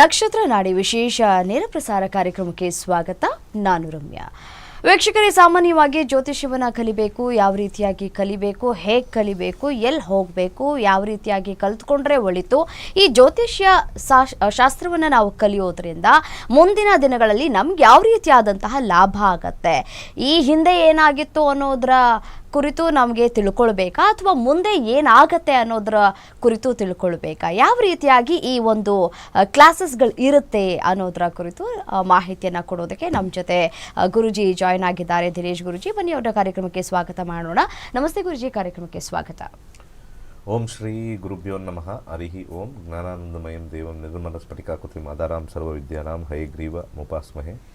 ನಕ್ಷತ್ರ ನಾಡಿ ವಿಶೇಷ ನೇರ ಪ್ರಸಾರ ಕಾರ್ಯಕ್ರಮಕ್ಕೆ ಸ್ವಾಗತ. ನಾನು ರಮ್ಯಾ. ವೀಕ್ಷಕರೇ, ಸಾಮಾನ್ಯವಾಗಿ ಜ್ಯೋತಿಷ್ಯವನ್ನ ಕಲಿಬೇಕು, ಯಾವ ರೀತಿಯಾಗಿ ಕಲಿಬೇಕು, ಹೇಗೆ ಕಲಿಬೇಕು, ಎಲ್ಲಿ ಹೋಗಬೇಕು, ಯಾವ ರೀತಿಯಾಗಿ ಕಲ್ತ್ಕೊಂಡ್ರೆ ಒಳಿತು, ಈ ಜ್ಯೋತಿಷ್ಯ ಶಾಸ್ತ್ರವನ್ನು ನಾವು ಕಲಿಯೋದ್ರಿಂದ ಮುಂದಿನ ದಿನಗಳಲ್ಲಿ ನಮ್ಗೆ ಯಾವ ರೀತಿಯಾದಂತಹ ಲಾಭ ಆಗತ್ತೆ? ಈ ಹಿಂದೆ ಏನಾಗಿತ್ತು ಅನ್ನೋದ್ರ ಕುರಿತು ನಮಗೆ ತಿಳ್ಕೊಳ್ಬೇಕಾ? ಅಥವಾ ಮುಂದೆ ಏನಾಗತ್ತೆ ಅನ್ನೋದ್ರ ಕುರಿತು ತಿಳ್ಕೊಳ್ಬೇಕಾ? ಯಾವ ರೀತಿಯಾಗಿ ಈ ಒಂದು ಕ್ಲಾಸಸ್ಗಳು ಇರುತ್ತೆ ಅನ್ನೋದ್ರ ಕುರಿತು ಮಾಹಿತಿಯನ್ನು ಕೊಡೋದಕ್ಕೆ ನಮ್ಮ ಜೊತೆ ಗುರುಜಿ ಜಾಯ್ನ್ ಆಗಿದ್ದಾರೆ ದಿನೇಶ್ ಗುರುಜಿ. ಬನ್ನಿ ಅವರ ಕಾರ್ಯಕ್ರಮಕ್ಕೆ ಸ್ವಾಗತ ಮಾಡೋಣ. ನಮಸ್ತೆ ಗುರುಜಿ, ಕಾರ್ಯಕ್ರಮಕ್ಕೆ ಸ್ವಾಗತ. ಓಂ ಶ್ರೀ ಗುರುಭ್ಯೋ ನಮಃ. ಹರಿಹಿ ಓಂ. ಜ್ಞಾನಾನಂದಮಯಂ ದೇವಂ. ನಿರ್ಮಲ ಸ್ಫಟಿಕಾಕೃತಿ. ಮಾದಾರಾಂ ಹೈ ಗ್ರೀವ ಮುಪಾಸ್ಮಹೆ.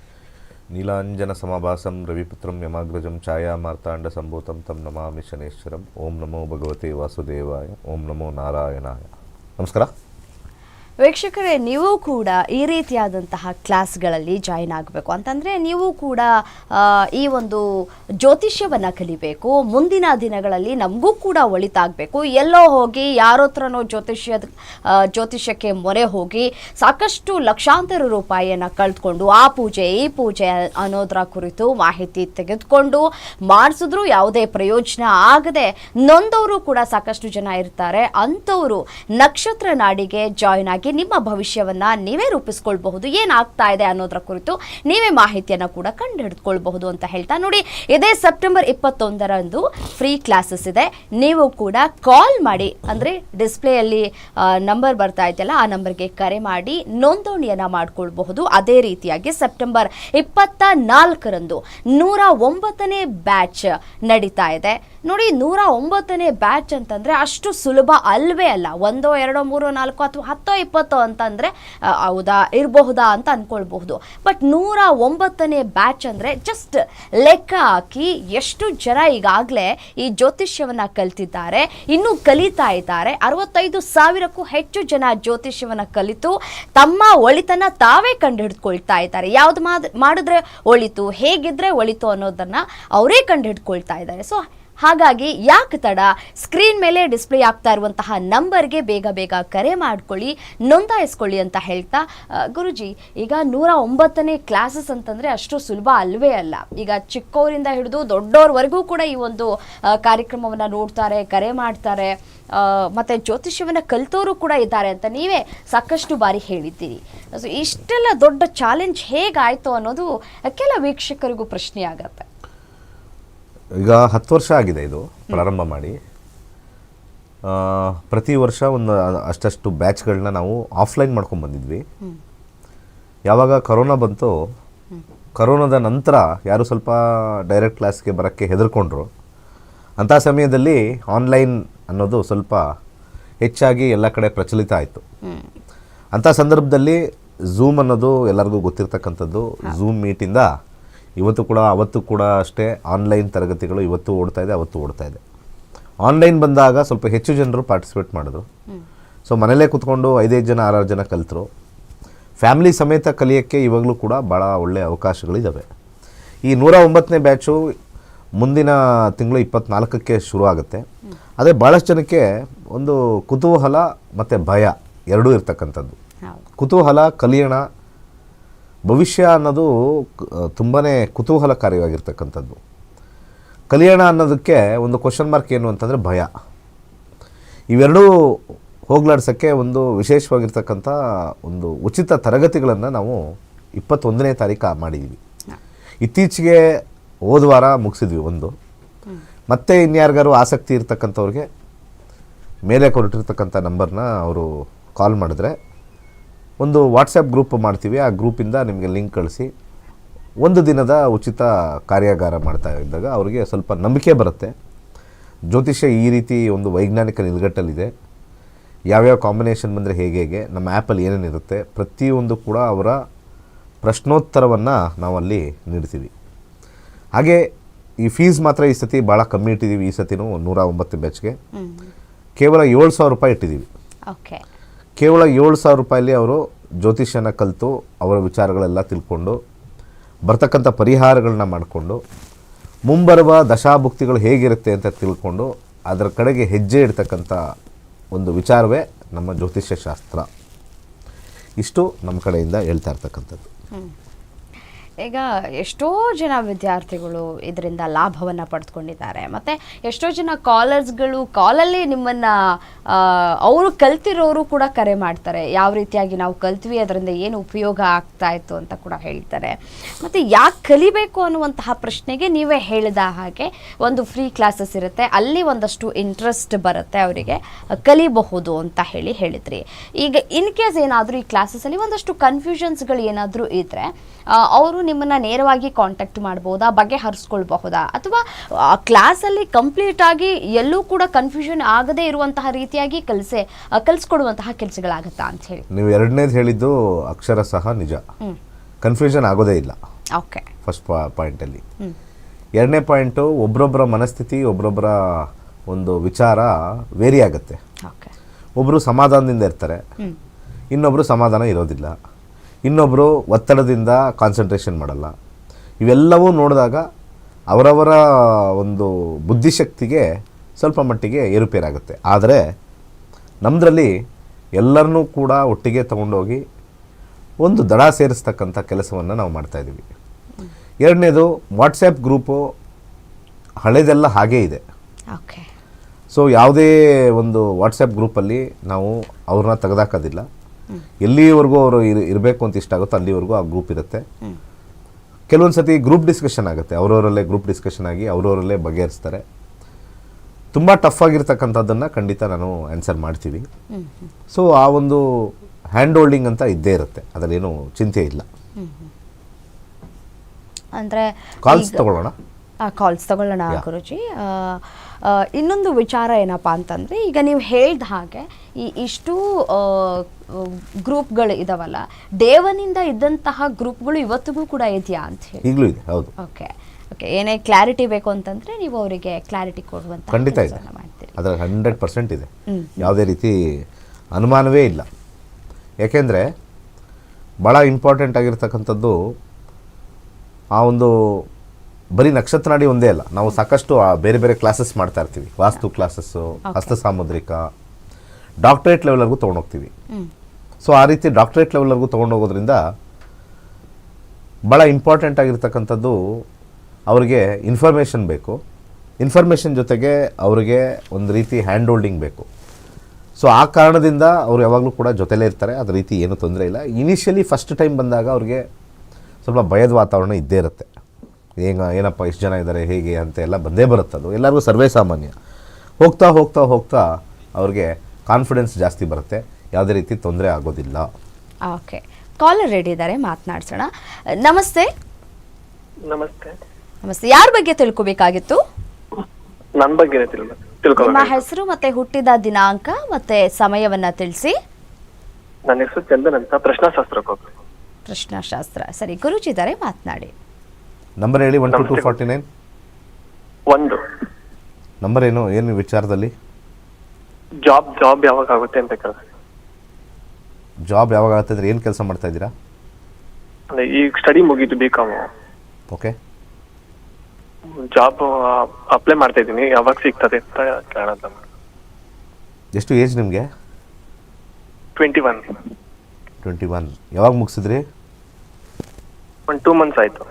నీలాంజన సమాభాసం రవిపుత్రం యమాగ్రజం ఛాయామార్తాండ సంభూతం తం నమామి శనేశ్వరం. ఓం నమో భగవతే వాసుదేవాయ. ఓం నమో నారాయణాయ. నమస్కారం. ವೀಕ್ಷಕರೇ, ನೀವು ಕೂಡ ಈ ರೀತಿಯಾದಂತಹ ಕ್ಲಾಸ್ಗಳಲ್ಲಿ ಜಾಯಿನ್ ಆಗಬೇಕು ಅಂತಂದರೆ ನೀವು ಕೂಡ ಈ ಒಂದು ಜ್ಯೋತಿಷ್ಯವನ್ನು ಕಲಿಬೇಕು. ಮುಂದಿನ ದಿನಗಳಲ್ಲಿ ನಮಗೂ ಕೂಡ ಒಳಿತಾಗಬೇಕು. ಎಲ್ಲೋ ಹೋಗಿ ಯಾರ ಜ್ಯೋತಿಷ್ಯ ಜ್ಯೋತಿಷ್ಯಕ್ಕೆ ಮೊರೆ ಹೋಗಿ ಸಾಕಷ್ಟು ಲಕ್ಷಾಂತರ ರೂಪಾಯಿಯನ್ನು ಕಳೆದುಕೊಂಡು, ಆ ಪೂಜೆ, ಈ ಪೂಜೆ ಅನ್ನೋದರ ಕುರಿತು ಮಾಹಿತಿ ತೆಗೆದುಕೊಂಡು ಮಾಡಿಸಿದ್ರು ಯಾವುದೇ ಪ್ರಯೋಜನ ಆಗದೆ ನೊಂದವರು ಕೂಡ ಸಾಕಷ್ಟು ಜನ ಇರ್ತಾರೆ. ಅಂಥವರು ನಕ್ಷತ್ರ ನಾಡಿಗೆ ಜಾಯಿನ್ ಆಗಿ ನಿಮ್ಮ ಭವಿಷ್ಯವನ್ನ ನೀವೇ ರೂಪಿಸ್ಕೊಳ್ಬಹುದು, ಏನಾಗ್ತಾ ಇದೆ ಅನ್ನೋದರ ಕುರಿತು ನೀವೇ ಮಾಹಿತಿಯನ್ನ ಕೂಡ ಕಂಡು ಹಿಡಿದುಕೊಳ್ಬಹುದು ಅಂತ ಹೇಳ್ತಾ ನೋಡಿ. ಇದೇ ಸೆಪ್ಟೆಂಬರ್ ಇಪ್ಪತ್ತೊಂದರಂದು ಫ್ರೀ ಕ್ಲಾಸಸ್ ಇದೆ. ನೀವು ಕೂಡ ಕಾಲ್ ಮಾಡಿ, ಅಂದ್ರೆ ಡಿಸ್ಪ್ಲೇಯಲ್ಲಿ ನಂಬರ್ ಬರ್ತಾ ಇದೆಯಲ್ಲ, ಆ ನಂಬರ್ಗೆ ಕರೆ ಮಾಡಿ ನೋಂದಣಿಯನ್ನ ಮಾಡ್ಕೊಳ್ಬಹುದು. ಅದೇ ರೀತಿಯಾಗಿ ಸೆಪ್ಟೆಂಬರ್ ಇಪ್ಪತ್ತ ನಾಲ್ಕರಂದು ನೂರ ಒಂಬತ್ತನೇ ಬ್ಯಾಚ್ ನಡೀತಾ ಇದೆ. ನೋಡಿ, ನೂರ ಒಂಬತ್ತನೇ ಬ್ಯಾಚ್ ಅಂತಂದರೆ ಅಷ್ಟು ಸುಲಭ ಅಲ್ವೇ ಅಲ್ಲ. ಒಂದೋ, ಎರಡೋ, ಮೂರೋ, ನಾಲ್ಕು ಅಥವಾ ಹತ್ತೋ, ಇಪ್ಪತ್ತೋ ಅಂತಂದರೆ ಹೌದಾ, ಇರಬಹುದಾ ಅಂತ ಅಂದ್ಕೊಳ್ಬಹುದು ಬಟ್ ನೂರ ಒಂಬತ್ತನೇ ಬ್ಯಾಚ್ ಅಂದರೆ ಜಸ್ಟ್ ಲೆಕ್ಕ ಹಾಕಿ ಎಷ್ಟು ಜನ ಈಗಾಗಲೇ ಈ ಜ್ಯೋತಿಷ್ಯವನ್ನು ಕಲಿತಿದ್ದಾರೆ, ಇನ್ನೂ ಕಲಿತಾ ಇದ್ದಾರೆ. ಅರವತ್ತೈದು ಸಾವಿರಕ್ಕೂ ಹೆಚ್ಚು ಜನ ಜ್ಯೋತಿಷ್ಯವನ್ನು ಕಲಿತು, ತಮ್ಮ ಒಳಿತನ್ನ ತಾವೇ ಕಂಡುಹಿಡ್ಕೊಳ್ತಾ ಇದ್ದಾರೆ. ಯಾವ್ದು ಮಾಡ್- ಮಾಡಿದ್ರೆ ಒಳಿತು, ಹೇಗಿದ್ರೆ ಒಳಿತು ಅನ್ನೋದನ್ನ ಅವರೇ ಕಂಡುಹಿಡ್ಕೊಳ್ತಾ ಇದ್ದಾರೆ. ಸೊ ಹಾಗಾಗಿ ಯಾಕೆ ತಡ? ಸ್ಕ್ರೀನ್ ಮೇಲೆ ಡಿಸ್ಪ್ಲೇ ಆಗ್ತಾ ಇರುವಂತಹ ನಂಬರ್ಗೆ ಬೇಗ ಬೇಗ ಕರೆ ಮಾಡ್ಕೊಳ್ಳಿ, ನೋಂದಾಯಿಸ್ಕೊಳ್ಳಿ ಅಂತ ಹೇಳ್ತಾ ಗುರುಜಿ, ಈಗ ನೂರ ಒಂಬತ್ತನೇ ಕ್ಲಾಸಸ್ ಅಂತಂದರೆ ಅಷ್ಟು ಸುಲಭ ಅಲ್ವೇ ಅಲ್ಲ. ಈಗ ಚಿಕ್ಕವರಿಂದ ಹಿಡಿದು ದೊಡ್ಡವ್ರವರೆಗೂ ಕೂಡ ಈ ಒಂದು ಕಾರ್ಯಕ್ರಮವನ್ನು ನೋಡ್ತಾರೆ, ಕರೆ ಮಾಡ್ತಾರೆ ಮತ್ತು ಜ್ಯೋತಿಷ್ಯವನ್ನ ಕಲ್ತೋರು ಕೂಡ ಇದ್ದಾರೆ ಅಂತ ನೀವೇ ಸಾಕಷ್ಟು ಬಾರಿ ಹೇಳಿದ್ದೀರಿ. ಸೊ, ಇಷ್ಟೆಲ್ಲ ದೊಡ್ಡ ಚಾಲೆಂಜ್ ಹೇಗಾಯಿತು ಅನ್ನೋದು ಕೆಲ ವೀಕ್ಷಕರಿಗೂ ಪ್ರಶ್ನೆ ಆಗತ್ತೆ ಈಗ ಹತ್ತು ವರ್ಷ ಆಗಿದೆ ಇದು ಪ್ರಾರಂಭ ಮಾಡಿ. ಪ್ರತಿ ವರ್ಷ ಒಂದು ಅಷ್ಟಷ್ಟು ಬ್ಯಾಚ್ಗಳನ್ನ ನಾವು ಆಫ್ಲೈನ್ ಮಾಡ್ಕೊಂಡು ಬಂದಿದ್ವಿ. ಯಾವಾಗ ಕರೋನಾ ಬಂತು ಕರೋನಾದ ನಂತರ ಯಾರು ಸ್ವಲ್ಪ ಡೈರೆಕ್ಟ್ ಕ್ಲಾಸ್ಗೆ ಬರೋಕ್ಕೆ ಹೆದರ್ಕೊಂಡ್ರು. ಅಂಥ ಸಮಯದಲ್ಲಿ ಆನ್ಲೈನ್ ಅನ್ನೋದು ಸ್ವಲ್ಪ ಹೆಚ್ಚಾಗಿ ಎಲ್ಲ ಕಡೆ ಪ್ರಚಲಿತ ಆಯಿತು. ಅಂಥ ಸಂದರ್ಭದಲ್ಲಿ ಝೂಮ್ ಅನ್ನೋದು ಎಲ್ಲರಿಗೂ ಗೊತ್ತಿರ್ತಕ್ಕಂಥದ್ದು. ಝೂಮ್ ಮೀಟಿಂದ ಇವತ್ತು ಕೂಡ ಅವತ್ತು ಕೂಡ ಅಷ್ಟೇ ಆನ್ಲೈನ್ ತರಗತಿಗಳು ಇವತ್ತು ಓಡ್ತಾ ಇದೆ ಅವತ್ತು ಓಡ್ತಾ ಇದೆ. ಆನ್ಲೈನ್ ಬಂದಾಗ ಸ್ವಲ್ಪ ಹೆಚ್ಚು ಜನರು ಪಾರ್ಟಿಸಿಪೇಟ್ ಮಾಡಿದ್ರು. ಸೊ ಮನೇಲೇ ಕೂತ್ಕೊಂಡು ಐದೈದು ಜನ ಆರಾರು ಜನ ಕಲಿತರು. ಫ್ಯಾಮಿಲಿ ಸಮೇತ ಕಲಿಯೋಕ್ಕೆ ಇವಾಗಲೂ ಕೂಡ ಭಾಳ ಒಳ್ಳೆಯ ಅವಕಾಶಗಳಿದ್ದಾವೆ ಈ ನೂರ ಒಂಬತ್ತನೇ ಬ್ಯಾಚು ಮುಂದಿನ ತಿಂಗಳು ಇಪ್ಪತ್ನಾಲ್ಕಕ್ಕೆ ಶುರು ಆಗುತ್ತೆ. ಅದೇ ಭಾಳಷ್ಟು ಜನಕ್ಕೆ ಒಂದು ಕುತೂಹಲ ಮತ್ತು ಭಯ ಎರಡೂ ಇರ್ತಕ್ಕಂಥದ್ದು. ಕುತೂಹಲ ಕಲಿಯೋಣ ಭವಿಷ್ಯ ಅನ್ನೋದು ತುಂಬಾ ಕುತೂಹಲಕಾರಿಯಾಗಿರ್ತಕ್ಕಂಥದ್ದು. ಕಲಿಯೋಣ ಅನ್ನೋದಕ್ಕೆ ಒಂದು ಕ್ವಶನ್ ಮಾರ್ಕ್ ಏನು ಅಂತಂದರೆ ಭಯ. ಇವೆರಡೂ ಹೋಗ್ಲಾಡ್ಸೋಕ್ಕೆ ಒಂದು ವಿಶೇಷವಾಗಿರ್ತಕ್ಕಂಥ ಒಂದು ಉಚಿತ ತರಗತಿಗಳನ್ನು ನಾವು ಇಪ್ಪತ್ತೊಂದನೇ ತಾರೀಕು ಮಾಡಿದ್ದೀವಿ ಇತ್ತೀಚೆಗೆ ಹೋದ ವಾರ ಮುಗಿಸಿದ್ವಿ ಒಂದು. ಮತ್ತೆ ಇನ್ಯಾರಿಗಾರು ಆಸಕ್ತಿ ಇರ್ತಕ್ಕಂಥವ್ರಿಗೆ ಮೇಲೆ ಕೊಟ್ಟಿರ್ತಕ್ಕಂಥ ನಂಬರ್ನ ಅವರು ಕಾಲ್ ಮಾಡಿದ್ರೆ ಒಂದು ವಾಟ್ಸಪ್ ಗ್ರೂಪ್ ಮಾಡ್ತೀವಿ. ಆ ಗ್ರೂಪಿಂದ ನಿಮಗೆ ಲಿಂಕ್ ಕಳಿಸಿ. ಒಂದು ದಿನದ ಉಚಿತ ಕಾರ್ಯಾಗಾರ ಮಾಡ್ತಾ ಇದ್ದಾಗ ಅವರಿಗೆ ಸ್ವಲ್ಪ ನಂಬಿಕೆ ಬರುತ್ತೆ. ಜ್ಯೋತಿಷ್ಯ ಈ ರೀತಿ ಒಂದು ವೈಜ್ಞಾನಿಕ ನಿಲುಗಟ್ಟಲ್ಲಿದೆ. ಯಾವ್ಯಾವ ಕಾಂಬಿನೇಷನ್ ಬಂದರೆ ಹೇಗೆ ಹೇಗೆ ನಮ್ಮ ಆ್ಯಪಲ್ಲಿ ಏನೇನಿರುತ್ತೆ ಪ್ರತಿಯೊಂದು ಕೂಡ ಅವರ ಪ್ರಶ್ನೋತ್ತರವನ್ನು ನಾವಲ್ಲಿ ನೀಡ್ತೀವಿ. ಹಾಗೆ ಈ ಫೀಸ್ ಮಾತ್ರ ಈ ಸತಿ ಭಾಳ ಕಮ್ಮಿ ಇಟ್ಟಿದ್ದೀವಿ ಈ ಸತಿನೂ ನೂರ ಒಂಬತ್ತು ಬ್ಯಾಚ್ಗೆ. ಕೇವಲ ಏಳು ಸಾವಿರ ರೂಪಾಯಿ ಇಟ್ಟಿದ್ದೀವಿ ಓಕೆ. ಕೇವಲ ಏಳು ಸಾವಿರ ರೂಪಾಯಲ್ಲಿ ಅವರು ಜ್ಯೋತಿಷ್ಯನ ಕಲಿತು ಅವರ ವಿಚಾರಗಳೆಲ್ಲ ತಿಳ್ಕೊಂಡು ಬರ್ತಕ್ಕಂಥ ಪರಿಹಾರಗಳನ್ನ ಮಾಡಿಕೊಂಡು ಮುಂಬರುವ ದಶಾಭುಕ್ತಿಗಳು ಹೇಗಿರುತ್ತೆ ಅಂತ ತಿಳ್ಕೊಂಡು ಅದರ ಕಡೆಗೆ ಹೆಜ್ಜೆ ಇಡ್ತಕ್ಕಂಥ ಒಂದು ವಿಚಾರವೇ ನಮ್ಮ ಜ್ಯೋತಿಷ್ಯ ಶಾಸ್ತ್ರ ಇಷ್ಟು ನಮ್ಮ ಕಡೆಯಿಂದ ಹೇಳ್ತಾ ಇರ್ತಕ್ಕಂಥದ್ದು. ಈಗ ಎಷ್ಟೋ ಜನ ವಿದ್ಯಾರ್ಥಿಗಳು ಇದರಿಂದ ಲಾಭವನ್ನು ಪಡೆದುಕೊಂಡಿದ್ದಾರೆ ಮತ್ತು ಎಷ್ಟೋ ಜನ ಕಾಲರ್ಸ್ಗಳು, ಕಾಲಲ್ಲಿ ನಿಮ್ಮನ್ನು ಅವರು ಕಲ್ತಿರೋರು ಕೂಡ ಕರೆ ಮಾಡ್ತಾರೆ. ಯಾವ ರೀತಿಯಾಗಿ ನಾವು ಕಲ್ತ್ವಿ, ಅದರಿಂದ ಏನು ಉಪಯೋಗ ಆಗ್ತಾ ಇತ್ತು ಅಂತ ಕೂಡ ಹೇಳ್ತಾರೆ. ಮತ್ತು ಯಾಕೆ ಕಲಿಬೇಕು ಅನ್ನುವಂತಹ ಪ್ರಶ್ನೆಗೆ ನೀವೇ ಹೇಳಿದ ಹಾಗೆ ಒಂದು ಫ್ರೀ ಕ್ಲಾಸಸ್ ಇರುತ್ತೆ. ಅಲ್ಲಿ ಒಂದಷ್ಟು ಇಂಟ್ರೆಸ್ಟ್ ಬರುತ್ತೆ ಅವರಿಗೆ. ಕಲಿಬಹುದು ಅಂತ ಹೇಳಿ ಹೇಳಿದ್ರಿ. ಈಗ ಇನ್ ಕೇಸ್ ಏನಾದರೂ ಈ ಕ್ಲಾಸಸಲ್ಲಿ ಒಂದಷ್ಟು ಕನ್ಫ್ಯೂಷನ್ಸ್ಗಳು ಏನಾದರೂ ಇದ್ದರೆ ಅವರು ನಿಮ್ಮನ್ನ ನೇರವಾಗಿ ಕಾಂಟ್ಯಾಕ್ಟ್ ಮಾಡ್ಬೋದಾ? ಬಗೆಹರಿಸ್ಕೊಳ್ಬಹುದಾ? ಅಥವಾ ಆ ಕ್ಲಾಸಲ್ಲಿ ಕಂಪ್ಲೀಟ್ ಆಗಿ ಎಲ್ಲೂ ಕೂಡ ಕನ್ಫ್ಯೂಷನ್ ಆಗದೇ ಇರುವಂತಹ ರೀತಿಯಾಗಿ ಕಲಿಸೆ ಕಲಿಸ್ಕೊಡುವಂತಹ ಕೆಲಸಗಳಾಗುತ್ತಾ ಅಂತ ಹೇಳಿ. ನೀವು ಎರಡನೇದು ಹೇಳಿದ್ದು ಅಕ್ಷರ ಸಹ ನಿಜ. ಕನ್ಫ್ಯೂಷನ್ ಆಗೋದೇ ಇಲ್ಲ. ಓಕೆ ಫಸ್ಟ್ ಪಾಯಿಂಟಲ್ಲಿ ಎರಡನೇ ಪಾಯಿಂಟು ಒಬ್ಬರೊಬ್ಬರ ಮನಸ್ಥಿತಿ ಒಬ್ಬರೊಬ್ಬರ ಒಂದು ವಿಚಾರ ವೇರಿ ಆಗುತ್ತೆ. ಓಕೆ ಒಬ್ಬರು ಸಮಾಧಾನದಿಂದ ಇರ್ತಾರೆ. ಇನ್ನೊಬ್ಬರು ಸಮಾಧಾನ ಇರೋದಿಲ್ಲ. ಇನ್ನೊಬ್ಬರು ಒತ್ತಡದಿಂದ ಕಾನ್ಸಂಟ್ರೇಷನ್ ಮಾಡಲ್ಲ. ಇವೆಲ್ಲವೂ ನೋಡಿದಾಗ ಅವರವರ ಒಂದು ಬುದ್ಧಿಶಕ್ತಿಗೆ ಸ್ವಲ್ಪ ಮಟ್ಟಿಗೆ ಏರುಪೇರಾಗುತ್ತೆ. ಆದರೆ ನಮ್ಮದ್ರಲ್ಲಿ ಎಲ್ಲರನ್ನೂ ಕೂಡ ಒಟ್ಟಿಗೆ ತಗೊಂಡೋಗಿ ಒಂದು ದಡ ಸೇರಿಸ್ತಕ್ಕಂಥ ಕೆಲಸವನ್ನು ನಾವು ಮಾಡ್ತಾಯಿದ್ದೀವಿ ಎರಡನೇದು ವಾಟ್ಸ್ಯಾಪ್ ಗ್ರೂಪು ಹಳೆದೆಲ್ಲ ಹಾಗೇ ಇದೆ. ಓಕೆ ಸೊ ಯಾವುದೇ ಒಂದು ವಾಟ್ಸಪ್ ಗ್ರೂಪಲ್ಲಿ ನಾವು ಅವ್ರನ್ನ ತೆಗೆದಾಕೋದಿಲ್ಲ. ಎಲ್ಲಿವರೆಗೂ ಅವರು ಇರ್ ಇರಬೇಕು ಅಂತ ಇಷ್ಟ ಆಗುತ್ತೋ ಅಲ್ಲಿವರೆಗೂ ಆ ಗ್ರೂಪ್ ಇರುತ್ತೆ. ಕೆಲವೊಂದು ಸತಿ ಗ್ರೂಪ್ ಡಿಸ್ಕಷನ್ ಆಗುತ್ತೆ. ಅವರವರಲ್ಲೇ ಗ್ರೂಪ್ ಡಿಸ್ಕಷನ್ ಆಗಿ ಅವರವರಲ್ಲೇ ಬಗೆಹರಿಸ್ತಾರೆ. ತುಂಬ ಟಫ್ ಆಗಿರ್ತಕ್ಕಂಥದ್ದನ್ನು ಖಂಡಿತ ನಾನು ಆನ್ಸರ್ ಮಾಡ್ತೀವಿ. ಸೊ ಆ ಒಂದು ಹ್ಯಾಂಡ್ ಹೋಲ್ಡಿಂಗ್ ಅಂತ ಇದ್ದೇ ಇರುತ್ತೆ. ಅದರಲ್ಲೇನು ಚಿಂತೆ ಇಲ್ಲ. ಅಂದರೆ ಕಾಲ್ಸ್ ತಗೊಳ್ಳೋಣ? ಕಾಲ್ಸ್ ತಗೊಳ್ಳೋಣ ಗುರುಜಿ. ಆ, ಆ, ಇನ್ನೊಂದು ವಿಚಾರ ಏನಪ್ಪ ಅಂತಂದರೆ ಈಗ ನೀವು ಹೇಳ್ದ ಹಾಗೆ ಈ ಇಷ್ಟು ಗ್ರೂಪ್ಗಳು ಇದಾವಲ್ಲ. ದೇವನಿಂದ ಇದ್ದಂತಹ ಗ್ರೂಪ್ಗಳು ಇವತ್ತಿಗೂ ಕೂಡ ಇದೆಯಾ ಅಂತ ಹೇಳಿ. ಈಗಲೂ ಇದೆ ಹೌದು. Okay okay. ಏನೇ ಕ್ಲಾರಿಟಿ ಬೇಕು ಅಂತಂದ್ರೆ ನೀವು ಅವರಿಗೆ ಕ್ಲಾರಿಟಿ ಕೊಡುವಂತ ಖಂಡಿತ ಇದೆ. ಅದರ ಹಂಡ್ರೆಡ್ ಪರ್ಸೆಂಟ್ ಇದೆ. ಯಾವುದೇ ರೀತಿ ಅನುಮಾನವೇ ಇಲ್ಲ. ಯಾಕೆಂದರೆ ಭಾಳ ಇಂಪಾರ್ಟೆಂಟ್ ಆಗಿರ್ತಕ್ಕಂಥದ್ದು ಆ ಒಂದು ಬರೀ ನಕ್ಷತ್ರನಾಡಿ ಒಂದೇ ಅಲ್ಲ. ನಾವು ಸಾಕಷ್ಟು ಆ ಬೇರೆ ಬೇರೆ ಕ್ಲಾಸಸ್ ಮಾಡ್ತಾ ಇರ್ತೀವಿ. ವಾಸ್ತು ಕ್ಲಾಸಸ್ಸು ಹಸ್ತ ಸಾಮುದ್ರಿಕ ಡಾಕ್ಟರೇಟ್ ಲೆವೆಲ್ವರೆಗೂ ತೊಗೊಂಡೋಗ್ತೀವಿ. ಸೊ ಆ ರೀತಿ ಡಾಕ್ಟರೇಟ್ ಲೆವೆಲ್ವರೆಗೂ ತೊಗೊಂಡೋಗೋದ್ರಿಂದ ಭಾಳ ಇಂಪಾರ್ಟೆಂಟ್ ಆಗಿರ್ತಕ್ಕಂಥದ್ದು ಅವರಿಗೆ ಇನ್ಫಾರ್ಮೇಷನ್ ಬೇಕು. ಇನ್ಫಾರ್ಮೇಷನ್ ಜೊತೆಗೆ ಅವರಿಗೆ ಒಂದು ರೀತಿ ಹ್ಯಾಂಡ್ ಹೋಲ್ಡಿಂಗ್ ಬೇಕು. ಸೊ ಆ ಕಾರಣದಿಂದ ಅವ್ರು ಯಾವಾಗಲೂ ಕೂಡ ಜೊತೆಲೇ ಇರ್ತಾರೆ. ಅದ್ರ ರೀತಿ ಏನೂ ತೊಂದರೆ ಇಲ್ಲ. ಇನಿಷಿಯಲಿ ಫಸ್ಟ್ ಟೈಮ್ ಬಂದಾಗ ಅವ್ರಿಗೆ ಸ್ವಲ್ಪ ಭಯದ ವಾತಾವರಣ ಇದ್ದೇ ಇರುತ್ತೆ. ಹೇಗ ಏನಪ್ಪ ಎಷ್ಟು ಜನ ಇದ್ದಾರೆ ಹೇಗೆ ಅಂತ ಎಲ್ಲ ಬಂದೇ ಬರುತ್ತೆ ಅದು ಎಲ್ಲರಿಗೂ ಸರ್ವೇ ಸಾಮಾನ್ಯ. ಹೋಗ್ತಾ ಹೋಗ್ತಾ ಹೋಗ್ತಾ ಅವ್ರಿಗೆ ಕಾನ್ಫಿಡೆನ್ಸ್ ಜಾಸ್ತಿ ಬರುತ್ತೆ. ಯಾವುದೇ ರೀತಿ ತೊಂದರೆ ಆಗೋದಿಲ್ಲ. ಓಕೆ. ಕಾಲರ್ ರೆಡಿ ಇದ್ದಾರೆ ಮಾತನಾಡ್ಸೋಣ. ನಮಸ್ತೆ. ನಮಸ್ತೆ. ನಮಸ್ತೆ. ಯಾರ ಬಗ್ಗೆ ತಿಳ್ಕೊಬೇಕಾಗಿತ್ತು? ನನ್ನ ಬಗ್ಗೆ ತಿಳ್ಕೊಬೇಕು. ನಿಮ್ಮ ಹೆಸರು ಮತ್ತೆ ಹುಟ್ಟಿದ ದಿನಾಂಕ ಮತ್ತೆ ಸಮಯವನ್ನ ತಿಳಿಸಿ. ನನ್ನ ಹೆಸರು ಚಂದನ್ ಅಂತ ಪ್ರಶ್ನಾಶಾಸ್ತ್ರಕ್ಕೆ ಹೋಗ್ಬೇಕು. ಪ್ರಶ್ನಾಶಾಸ್ತ್ರ. ಸರಿ ಗುರುಜಿ ಇದ್ದಾರೆ ಮಾತನಾಡಿ. ನಂಬರ್ ಹೇಳಿ one two two forty nine ಒಂದು. ನಂಬರ್ ಏನು ಏನು ವಿಚಾರದಲ್ಲಿ? ಜಾಬ್ ಜಾಬ್ ಯಾವಾಗ ಆಗುತ್ತೆ ಅಂತ ಕೇಳ ಜಾಬ್ ಯಾವಾಗ ಆಗುತ್ತೆ ಅಂದ್ರೆ ಏನು ಕೆಲಸ ಮಾಡ್ತಾ ಇದ್ದೀರಾ? ಅಂದ್ರೆ ಈಗ ಸ್ಟಡಿ ಮುಗೀತು B Com okay job apply ಮಾಡ್ತಾ ಇದ್ದೀನಿ. ಯಾವಾಗ ಸಿಗ್ತದೆ ಅಂತ ಕೇಳೋಣ. ಎಷ್ಟು ಏಜ್ ನಿಮಗೆ? ಟ್ವೆಂಟಿ ಒನ್ ಟ್ವೆಂಟಿ ಒನ್ ಯಾವಾಗ ಮುಗಿಸಿದ್ರಿ? ಒಂದು ಟೂ ಮಂತ್ಸ್ ಆಯ್ತು.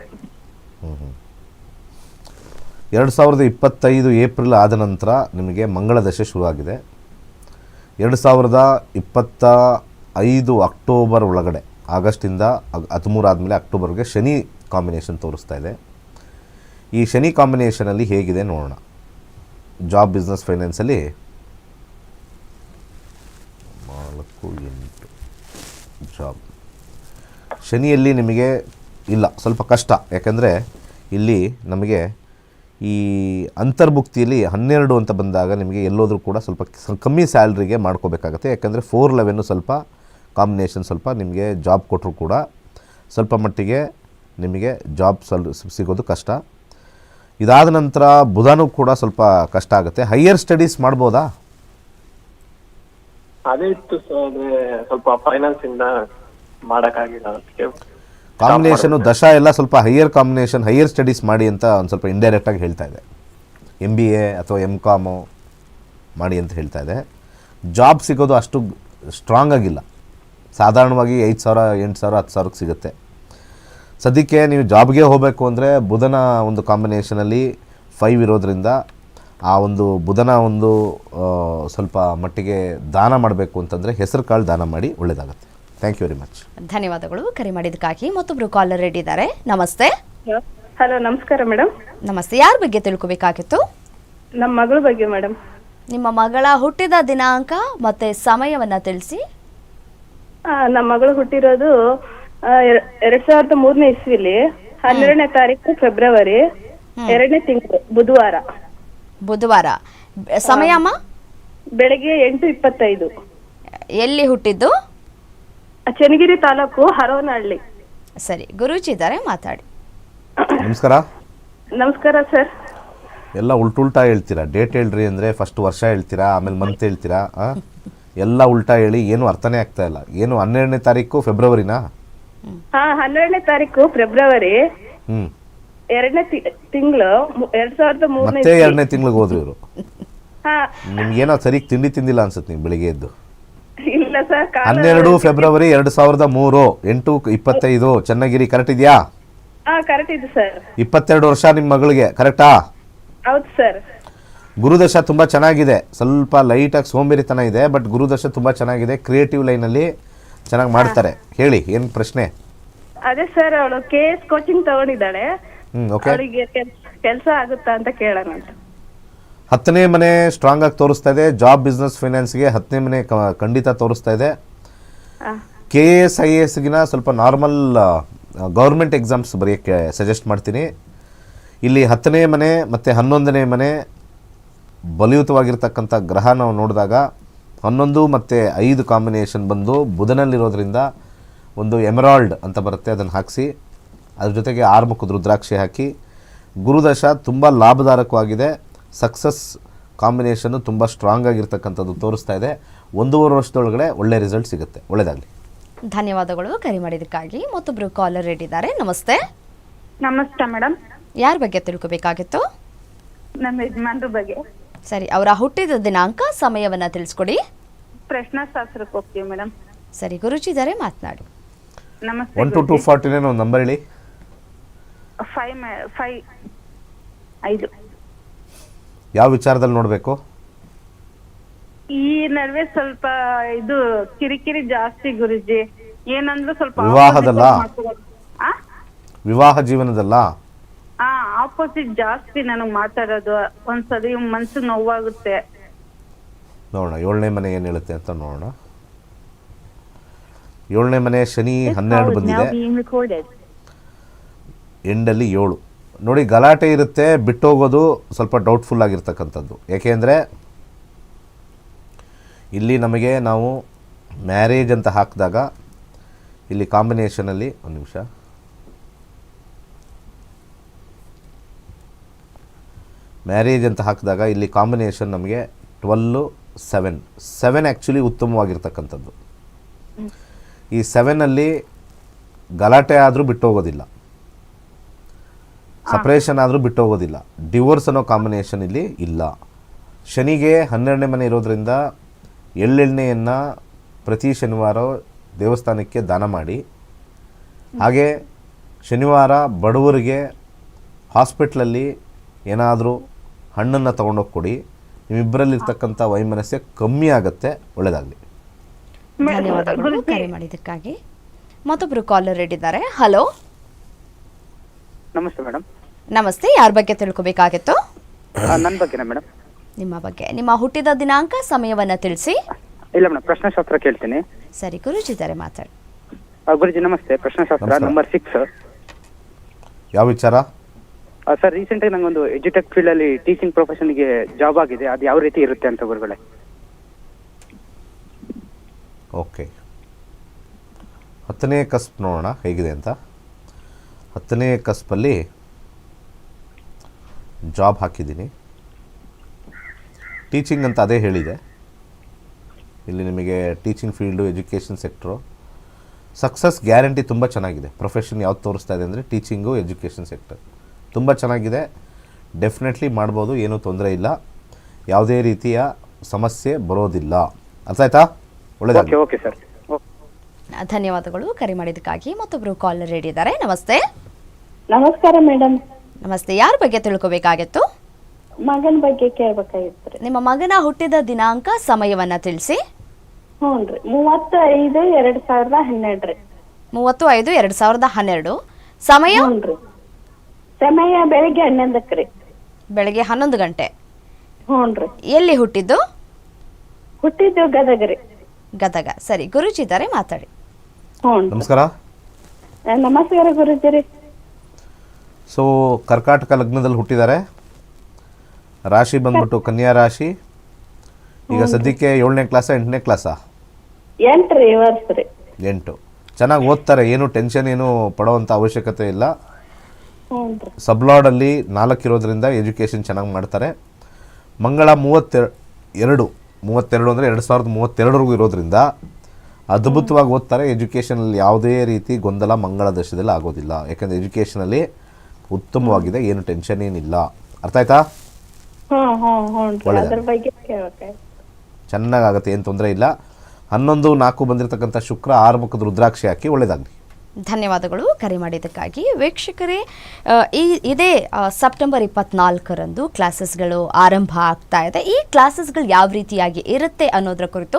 ಎರಡು ಸಾವಿರದ ಇಪ್ಪತ್ತೈದು ಏಪ್ರಿಲ್ ಆದ ನಂತರ ನಿಮಗೆ ಮಂಗಳ ದಶೆ ಶುರುವಾಗಿದೆ. ಎರಡು ಸಾವಿರದ ಇಪ್ಪತ್ತ ಐದು ಅಕ್ಟೋಬರ್ ಒಳಗಡೆ, ಆಗಸ್ಟಿಂದ ಹದಿಮೂರು ಆದಮೇಲೆ ಅಕ್ಟೋಬರ್ಗೆ ಶನಿ ಕಾಂಬಿನೇಷನ್ ತೋರಿಸ್ತಾ ಇದೆ. ಈ ಶನಿ ಕಾಂಬಿನೇಷನಲ್ಲಿ ಹೇಗಿದೆ ನೋಡೋಣ. ಜಾಬ್, ಬಿಸ್ನೆಸ್ ಫೈನಾನ್ಸಲ್ಲಿ ನಾಲ್ಕು, ಎಂಟು ಜಾಬ್. ಶನಿಯಲ್ಲಿ ನಿಮಗೆ ಇಲ್ಲ, ಸ್ವಲ್ಪ ಕಷ್ಟ. ಯಾಕೆಂದರೆ ಇಲ್ಲಿ ನಮಗೆ ಈ ಅಂತರ್ಭುಕ್ತಿಯಲ್ಲಿ ಹನ್ನೆರಡು ಅಂತ ಬಂದಾಗ ನಿಮಗೆ ಎಲ್ಲೋದ್ರೂ ಕೂಡ ಸ್ವಲ್ಪ ಕಮ್ಮಿ ಸ್ಯಾಲ್ರಿಗೆ ಮಾಡ್ಕೋಬೇಕಾಗತ್ತೆ. ಯಾಕಂದರೆ ಫೋರ್ ಲೆವೆನ್ನು ಸ್ವಲ್ಪ ಕಾಂಬಿನೇಷನ್ ಸ್ವಲ್ಪ ನಿಮಗೆ ಜಾಬ್ ಕೊಟ್ಟರು ಕೂಡ ಸ್ವಲ್ಪ ಮಟ್ಟಿಗೆ ನಿಮಗೆ ಜಾಬ್ ಸಲ್ ಸಿಗೋದು ಕಷ್ಟ. ಇದಾದ ನಂತರ ಬುಧನೂ ಕೂಡ ಸ್ವಲ್ಪ ಕಷ್ಟ ಆಗುತ್ತೆ. ಹೈಯರ್ ಸ್ಟಡೀಸ್ ಮಾಡ್ಬೋದಾ? ಅದೇ ಇತ್ತು ಸ್ವಲ್ಪ ಫೈನಾನ್ಸಿಂದ ಮಾಡೋಕ್ಕಾಗಿಲ್ಲ ಕಾಂಬಿನೇಷನು ದಶ ಎಲ್ಲ ಸ್ವಲ್ಪ ಹೈಯರ್ ಕಾಂಬಿನೇಷನ್ ಹೈಯರ್ ಸ್ಟಡೀಸ್ ಮಾಡಿ ಅಂತ ಒಂದು ಸ್ವಲ್ಪ ಇಂಡೈರೆಕ್ಟಾಗಿ ಹೇಳ್ತಾ ಇದೆ. ಎಂ ಬಿ ಎ ಅಥವಾ ಎಂ ಕಾಮು ಮಾಡಿ ಅಂತ ಹೇಳ್ತಾ ಇದೆ. ಜಾಬ್ ಸಿಗೋದು ಅಷ್ಟು ಸ್ಟ್ರಾಂಗ್ ಆಗಿಲ್ಲ. ಸಾಧಾರಣವಾಗಿ ಐದು ಸಾವಿರ ಎಂಟು ಸಾವಿರ ಹತ್ತು ಸಾವಿರಕ್ಕೆ ಸಿಗುತ್ತೆ. ಸದ್ಯಕ್ಕೆ ನೀವು ಜಾಬ್ಗೆ ಹೋಗಬೇಕು ಅಂದರೆ ಬುಧನ ಒಂದು ಕಾಂಬಿನೇಷನಲ್ಲಿ ಫೈವ್ ಇರೋದ್ರಿಂದ ಆ ಒಂದು ಬುಧನ ಒಂದು ಸ್ವಲ್ಪ ಮಟ್ಟಿಗೆ ದಾನ ಮಾಡಬೇಕು ಅಂತಂದರೆ ಹೆಸರು ಕಾಳು ದಾನ ಮಾಡಿ ಒಳ್ಳೆಯದಾಗುತ್ತೆ ಥ್ಯಾಂಕ್ ಯು ವೆರಿ ಮಚ್ ಧನ್ಯವಾದಗಳು. ಕರೆ ಮಾಡಿದ್ದಕ್ಕಾಗಿ ಮತ್ತೊಬ್ರು ಕಾಲರ್ ರೆಡಿ ಇದ್ದಾರೆ. ನಮಸ್ತೆ. ಹಲೋ ನಮಸ್ಕಾರ ಮೇಡಮ್ ನಮಸ್ತೆ. ಯಾರ ಬಗ್ಗೆ ತಿಳ್ಕೊಬೇಕಾಗಿತ್ತು? ನಮ್ಮ ಮಗಳ ಬಗ್ಗೆ ಮೇಡಮ್ ನಿಮ್ಮ ಮಗಳ ಹುಟ್ಟಿದ ದಿನಾಂಕ ಮತ್ತೆ ಸಮಯವನ್ನ ತಿಳಿಸಿ. ನಮ್ಮ ಮಗಳು ಹುಟ್ಟಿರೋದು ಎರಡ್ ಸಾವಿರದ ಮೂರನೇ ಇಸ್ವಿಲಿ ಹನ್ನೆರಡನೇ ತಾರೀಕು ಫೆಬ್ರವರಿ ಎರಡನೇ ತಿಂಗಳು ಬುಧವಾರ. ಬುಧವಾರ. ಸಮಯಮ್ಮ? ಬೆಳಗ್ಗೆ ಎಂಟು ಇಪ್ಪತ್ತೈದು. ಎಲ್ಲಿ ಹುಟ್ಟಿದ್ದು? ಚನ್ನಗಿರಿ ತಾಲೂಕು ಹರೋನಹಳ್ಳಿ ಸರಿ ಗುರೂಜಿ ಇದ್ದಾರೆ ಮಾತಾಡಿ. ನಮಸ್ಕಾರ. ನಮಸ್ಕಾರ ಸರ್. ಎಲ್ಲ ಉಲ್ಟುಲ್ಟಾ ಹೇಳ್ತೀರಾ? ಡೇಟ್ ಹೇಳ್ರಿ ಅಂದ್ರೆ ಫಸ್ಟ್ ವರ್ಷ ಹೇಳ್ತೀರಾ ಆಮೇಲೆ ಮಂತ್ ಹೇಳ್ತೀರಾ ಆ? ಎಲ್ಲ ಉಲ್ಟಾ ಹೇಳಿ ಏನು ಅರ್ಥನೇ ಆಗ್ತಾ ಇಲ್ಲ. ಏನು ಹನ್ನೆರಡನೇ ತಾರೀಕು ಫೆಬ್ರವರಿನಾ? ಹಾ ಹನ್ನೆರಡನೇ ತಾರೀಕು ಫೆಬ್ರವರಿ. ಹ್ಞೂ ಎರಡನೇ ತಿಂಗಳು ಎರಡ್ ಸಾವಿರದ ಮೂರನೇ ಮತ್ತೆ ಎರಡನೇ ತಿಂಗ್ಳಿಗೆ ಹೋದ್ರು ಇವರು. ಹಾ. ನಿಮ್ಗೇನೋ ಸರಿಗೆ ತಿಂಡಿ ತಿಂದಿಲ್ಲ ಅನ್ಸುತ್ತೆ ನೀವು ಬೆಳಿಗ್ಗೆ ಎದ್ದು. ಇಲ್ಲ ಸರ್ ಕಾಲ ಹನ್ನೆರಡು ಫೆಬ್ರವರಿ ಎರಡು ಸಾವಿರದ ಮೂರು ಎಂಟು ಇಪ್ಪತ್ತೈದು. ಚನ್ನಗಿರಿ ಕರೆಕ್ಟ್ ಇದೆಯಾ? ಹಾ ಕರೆಕ್ಟ್ ಇದೆ ಸರ್. ಇಪ್ಪತ್ತೆರಡು ವರ್ಷ ನಿಮ್ಮ ಮಗಳಿಗೆ ಕರೆಕ್ಟಾ ಹೌದು ಸರ್. ಗುರುದಶ ತುಂಬಾ ಚೆನ್ನಾಗಿದೆ. ಸ್ವಲ್ಪ ಲೈಟಾಗಿ ಸೋಂಬೇರಿತನ ಇದೆ ಬಟ್ ಗುರುದಶ ತುಂಬಾ ಚೆನ್ನಾಗಿದೆ. ಕ್ರಿಯೇಟಿವ್ ಲೈನಲ್ಲಿ ಚೆನ್ನಾಗಿ ಮಾಡ್ತಾರೆ. ಹೇಳಿ ಏನು ಪ್ರಶ್ನೆ? ಅದೇ ಸರ್ ಅವಳು ಕೆ ಎಸ್ ಕೋಚಿಂಗ್ ತಗೊಂಡಿದ್ದಾಳೆ. ಹ್ಞೂ ಓಕೆ ಅವಳಿಗೆ ಕೆಲಸ ಆಗುತ್ತಾ ಅಂತ ಕೇಳೋಣ ಅಂತ. ಹತ್ತನೇ ಮನೆ ಸ್ಟ್ರಾಂಗ್ ಆಗಿ ತೋರಿಸ್ತಾ ಇದೆ. ಜಾಬ್ ಬಿಸ್ನೆಸ್ ಫೈನಾನ್ಸ್ಗೆ ಹತ್ತನೇ ಮನೆ ಕ- ಖಂಡಿತ ತೋರಿಸ್ತಾ ಇದೆ. ಕೆ ಎ ಎಸ್ ಐ ಎಸ್ಗಿನ ಸ್ವಲ್ಪ ನಾರ್ಮಲ್ ಗೌರ್ಮೆಂಟ್ ಎಕ್ಸಾಮ್ಸ್ ಬರೆಯೋಕ್ಕೆ ಸಜೆಸ್ಟ್ ಮಾಡ್ತೀನಿ. ಇಲ್ಲಿ ಹತ್ತನೇ ಮನೆ ಮತ್ತು ಹನ್ನೊಂದನೇ ಮನೆ ಬಲಿಯುತವಾಗಿರ್ತಕ್ಕಂಥ ಗ್ರಹ ನಾವು ನೋಡಿದಾಗ ಹನ್ನೊಂದು ಮತ್ತು ಐದು ಕಾಂಬಿನೇಷನ್ ಬಂದು ಬುಧನಲ್ಲಿರೋದ್ರಿಂದ ಒಂದು ಎಮರಾಲ್ಡ್ ಅಂತ ಬರುತ್ತೆ ಅದನ್ನು ಹಾಕಿಸಿ. ಅದ್ರ ಜೊತೆಗೆ ಆರ್ಮುಖದ ರುದ್ರಾಕ್ಷಿ ಹಾಕಿ. ಗುರುದಶ ತುಂಬ ಲಾಭದಾಯಕವಾಗಿದೆ ಸಕ್ಸಸ್ ಕಾಂಬಿನೇಷನ್ನು ತುಂಬ ಸ್ಟ್ರಾಂಗ್ ಆಗಿರ್ತಕ್ಕಂಥದ್ದು ತೋರಿಸ್ತಾ ಇದೆ. ಒಂದೂವರೆ ವರ್ಷದೊಳಗಡೆ ಒಳ್ಳೆ ರಿಸಲ್ಟ್ ಸಿಗುತ್ತೆ. ಒಳ್ಳೆಯದಾಗಲಿ ಧನ್ಯವಾದಗಳು ಕರೆ ಮಾಡಿದ್ದಕ್ಕಾಗಿ. ಮತ್ತೊಬ್ಬರು ಕಾಲರ್ ರೆಡಿ ಇದ್ದಾರೆ. ನಮಸ್ತೆ. ನಮಸ್ತೆ ಮೇಡಮ್ ಯಾರ ಬಗ್ಗೆ ತಿಳ್ಕೊಬೇಕಾಗಿತ್ತು? ನಮ್ಮ ಯಜಮಾನ್ರ ಬಗ್ಗೆ. ಸರಿ ಅವರ ಹುಟ್ಟಿದ ದಿನಾಂಕ ಸಮಯವನ್ನ ತಿಳಿಸ್ಕೊಡಿ. ಪ್ರಶ್ನ ಶಾಸ್ತ್ರಕ್ಕೆ ಹೋಗ್ತೀವಿ ಮೇಡಮ್ ಸರಿ ಗುರುಜಿ ಇದ್ದಾರೆ ಮಾತನಾಡಿ. ನಮಸ್ತೆ ಒನ್ ಟು ಟು ಫಾರ್ಟಿನೇನು ಒಂದು ನಂಬರ್ ಹೇಳಿ. ಫೈವ್ ಫೈವ್ ಐದು. ಯಾವ ವಿಚಾರದಲ್ಲಿ ನೋಡಬೇಕು? ಈ ನಡುವೆ ಸ್ವಲ್ಪ ಇದು ಕಿರಿಕಿರಿ ಜಾಸ್ತಿ ಗುರುಜಿ. ಏನಂದ್ರೆ ಸ್ವಲ್ಪ ವಿವಾಹದಲ್ಲ? ವಿವಾಹ ಜೀವನದಲ್ಲ? ಆ ಆಪೋಸಿಟ್ ಜಾಸ್ತಿ ನನಗ್ ಮಾತಾಡೋದು. ಒಂದ್ಸಲಿ ಮನ್ಸು ನೋವಾಗುತ್ತೆ. ನೋಡೋಣ ಏಳನೇ ಮನೆ ಏನ್ ಹೇಳುತ್ತೆ ಅಂತ ನೋಡೋಣ. ಏಳನೇ ಮನೆ ಶನಿ ಹನ್ನೆರಡು ಬಂದಿದೆ. ಎಂಡಲ್ಲಿ ಏಳು. ನೋಡಿ ಗಲಾಟೆ ಇರುತ್ತೆ, ಬಿಟ್ಟೋಗೋದು ಸ್ವಲ್ಪ ಡೌಟ್ಫುಲ್ ಆಗಿರ್ತಕ್ಕಂಥದ್ದು. ಏಕೆಂದರೆ ಇಲ್ಲಿ ನಮಗೆ ನಾವು ಮ್ಯಾರೇಜ್ ಅಂತ ಹಾಕಿದಾಗ ಇಲ್ಲಿ ಕಾಂಬಿನೇಷನಲ್ಲಿ ಒಂದು ನಿಮಿಷ. ಮ್ಯಾರೇಜ್ ಅಂತ ಹಾಕಿದಾಗ ಇಲ್ಲಿ ಕಾಂಬಿನೇಷನ್ ನಮಗೆ ಟ್ವೆಲ್ಲು ಸೆವೆನ್ ಸೆವೆನ್ ಆ್ಯಕ್ಚುಲಿ ಉತ್ತಮವಾಗಿರ್ತಕ್ಕಂಥದ್ದು. ಈ ಸೆವೆನಲ್ಲಿ ಗಲಾಟೆ ಆದರೂ ಬಿಟ್ಟೋಗೋದಿಲ್ಲ. ಸಪ್ರೇಷನ್ ಆದರೂ ಬಿಟ್ಟೋಗೋದಿಲ್ಲ ಡಿವೋರ್ಸ್ ಅನ್ನೋ ಕಾಂಬಿನೇಷನ್ ಇಲ್ಲಿ ಇಲ್ಲ. ಶನಿಗೆ ಹನ್ನೆರಡನೇ ಮನೆ ಇರೋದ್ರಿಂದ ಎಳ್ಳೆಣ್ಣೆಯನ್ನು ಪ್ರತಿ ಶನಿವಾರ ದೇವಸ್ಥಾನಕ್ಕೆ ದಾನ ಮಾಡಿ. ಹಾಗೆ ಶನಿವಾರ ಬಡವರಿಗೆ ಹಾಸ್ಪಿಟ್ಲಲ್ಲಿ ಏನಾದರೂ ಹಣ್ಣನ್ನು ತೊಗೊಂಡೋಗಿ ಕೊಡಿ. ನಿಮ್ಮಿಬ್ಬರಲ್ಲಿರ್ತಕ್ಕಂಥ ವೈಮನಸ್ಸೆ ಕಮ್ಮಿ ಆಗುತ್ತೆ ಒಳ್ಳೆಯದಾಗಲಿ ಧನ್ಯವಾದಗಳು. ಕರೆ ಮಾಡಿದ್ದಕ್ಕಾಗಿ. ಮತ್ತೊಬ್ಬರು ಕಾಲರ್ ಇಟ್ಟಿದ್ದಾರೆ. ಇದ್ದಾರೆ ಹಲೋ ನಮಸ್ತೆ ಮೇಡಮ್. ನಮಸ್ತೆ ಯಾರ ಬಗ್ಗೆ ತಿಳ್ಕೊಬೇಕಾಗಿತ್ತು? ನನ್ನ ಬಗ್ಗೆನಾ ಮೇಡಮ್ ನಿಮ್ಮ ಬಗ್ಗೆ. ನಿಮ್ಮ ಹುಟ್ಟಿದ ದಿನಾಂಕ ಸಮಯವನ್ನ ತಿಳಿಸಿ. ಇಲ್ಲ ಮೇಡಮ್ ಪ್ರಶ್ನಾಶಾಸ್ತ್ರ ಕೇಳ್ತೀನಿ. ಸರಿ ಗುರುಜಿ ಇದ್ದಾರೆ ಮಾತಾಡಿ. ಆ, ಗುರುಜಿ ನಮಸ್ತೆ ಪ್ರಶ್ನಾಶಾಸ್ತ್ರ ನಮಸ್ಕಾರ. ನಂಬರ್ ಸಿಕ್ಸ್ ಯಾವ ವಿಚಾರ? ಸರ್ ರೀಸೆಂಟಾಗಿ ನಂಗೊಂದು ಎಜುಟೆಕ್ ಫೀಲ್ಡಲ್ಲಿ ಟೀಚಿಂಗ್ ಪ್ರೊಫೆಷನ್ಗೆ ಜಾಬ್ ಆಗಿದೆ ಅದು ಯಾವ ರೀತಿ ಇರುತ್ತೆ ಅಂತ ಗುರುಗಳೇ. ಓಕೆ. ಹತ್ತನೇ ಕಸ್ಪ್ ನೋಡೋಣ ಹೇಗಿದೆ ಅಂತ. ಹತ್ತನೇ ಕಸ್ಪಲ್ಲಿ ಜಾಬ್ ಹಾಕಿದ್ದೀನಿ. ಟೀಚಿಂಗ್ ಅಂತ ಅದೇ ಹೇಳಿದೆ. ಇಲ್ಲಿ ನಿಮಗೆ teaching field education sector success guarantee ತುಂಬ ಚೆನ್ನಾಗಿದೆ. ಪ್ರೊಫೆಷನ್ ಯಾವ್ದು ತೋರಿಸ್ತಾ ಇದೆ ಅಂದರೆ ಟೀಚಿಂಗು ಎಜುಕೇಷನ್ ಸೆಕ್ಟರ್ ತುಂಬ ಚೆನ್ನಾಗಿದೆ. ಡೆಫಿನೆಟ್ಲಿ ಮಾಡ್ಬೋದು ಏನೂ ತೊಂದರೆ ಇಲ್ಲ. ಯಾವುದೇ ರೀತಿಯ ಸಮಸ್ಯೆ ಬರೋದಿಲ್ಲ. ಅರ್ಥ ಆಯ್ತಾ ಓಕೆ ಓಕೆ. ಸರ್ ಧನ್ಯವಾದಗಳು. ಕರೆ ಮಾಡಿದ್ದಕ್ಕಾಗಿ ಮತ್ತೊಬ್ಬರು ಕಾಲ್ ರೆಡಿ ಇದ್ದಾರೆ. ನಮಸ್ತೆ. ನಮಸ್ಕಾರ ಮೇಡಮ್ ನಮಸ್ತೆ ಯಾರ ಬಗ್ಗೆ ತಿಳ್ಕೊಬೇಕಾಗಿತ್ತು? ಮಗನ ಬಗ್ಗೆ ಕೇಳಬೇಕಾಗಿತ್ತು ನಿಮ್ಮ ಮಗನ ಹುಟ್ಟಿದ ದಿನಾಂಕ ಸಮಯವನ್ನ ತಿಳಿಸಿ. ಹ್ಞೂನ್ರಿ ಮೂವತ್ತೈದು ಎರಡ್ ಸಾವಿರದ ಹನ್ನೆರಡು ರೀ. ಮೂವತ್ತು ಐದು ಎರಡು ಸಾವಿರದ ಹನ್ನೆರಡು. ಸಮಯ? ಹ್ಞೂನ್ರಿ ಸಮಯ ಬೆಳಿಗ್ಗೆ ಹನ್ನೊಂದಕ್ಕೆ ಬೆಳಿಗ್ಗೆ ಹನ್ನೊಂದು ಗಂಟೆ. ಹ್ಞೂನ್ರಿ ಎಲ್ಲಿ ಹುಟ್ಟಿದ್ದು? ಹುಟ್ಟಿದ್ದು ಗದಗ ರೀ. ಗದಗ. ಸರಿ ಗುರುಜಿ ಇದ್ದಾರೆ ಮಾತಾಡಿ. ಹ್ಞೂ ನಮಸ್ಕಾರ. ನಮಸ್ಕಾರ ಗುರುಜಿ ರೀ. ಸೊ ಕರ್ಕಾಟಕ ಲಗ್ನದಲ್ಲಿ ಹುಟ್ಟಿದ್ದಾರೆ. ರಾಶಿ ಬಂದ್ಬಿಟ್ಟು ಕನ್ಯಾ ರಾಶಿ. ಈಗ ಸದ್ಯಕ್ಕೆ ಏಳನೇ ಕ್ಲಾಸ ಎಂಟನೇ ಕ್ಲಾಸಾ ಎಂಟು. ಚೆನ್ನಾಗಿ ಓದ್ತಾರೆ ಏನು ಟೆನ್ಷನ್ ಏನು ಪಡೋವಂಥ ಅವಶ್ಯಕತೆ ಇಲ್ಲ. ಸಬ್ಲಾಡಲ್ಲಿ ನಾಲ್ಕು ಇರೋದ್ರಿಂದ ಎಜುಕೇಷನ್ ಚೆನ್ನಾಗಿ ಮಾಡ್ತಾರೆ. ಮಂಗಳ ಮೂವತ್ತೆರಡು ಎರಡು ಮೂವತ್ತೆರಡು ಅಂದರೆ ಎರಡು ಸಾವಿರದ ಮೂವತ್ತೆರಡರಿಗೂ ಇರೋದ್ರಿಂದ ಅದ್ಭುತವಾಗಿ ಓದ್ತಾರೆ. ಎಜುಕೇಷನಲ್ಲಿ ಯಾವುದೇ ರೀತಿ ಗೊಂದಲ ಮಂಗಳ ದಶದಲ್ಲಿ ಆಗೋದಿಲ್ಲ. ಯಾಕಂದರೆ ಎಜುಕೇಷನಲ್ಲಿ ಉತ್ತಮವಾಗಿದೆ ಏನು ಟೆನ್ಷನ್ ಏನಿಲ್ಲ. ಅರ್ಥ ಆಯ್ತಾ? ಹ್ಞೂ ಚೆನ್ನಾಗಾಗತ್ತೆ ಒಳ್ಳೆದಾಗ್ಲಿ. ಏನು ತೊಂದರೆ ಇಲ್ಲ. ಹನ್ನೊಂದು ನಾಲ್ಕು ಬಂದಿರತಕ್ಕಂಥ ಶುಕ್ರ ಆರು ಮುಖದ ರುದ್ರಾಕ್ಷಿ ಹಾಕಿ ಒಳ್ಳೆಯದಾಗಲಿ ಧನ್ಯವಾದಗಳು. ಕರೆ ಮಾಡಿದ್ದಕ್ಕಾಗಿ ವೀಕ್ಷಕರೇ ಆ, ಈ ಇದೇ ಸೆಪ್ಟೆಂಬರ್ ಇಪ್ಪತ್ನಾಲ್ಕರಂದು ಕ್ಲಾಸಸ್ಗಳು ಆರಂಭ ಆಗ್ತಾ ಇದೆ. ಈ ಕ್ಲಾಸಸ್ಗಳು ಯಾವ ರೀತಿಯಾಗಿ ಇರುತ್ತೆ ಅನ್ನೋದರ ಕುರಿತು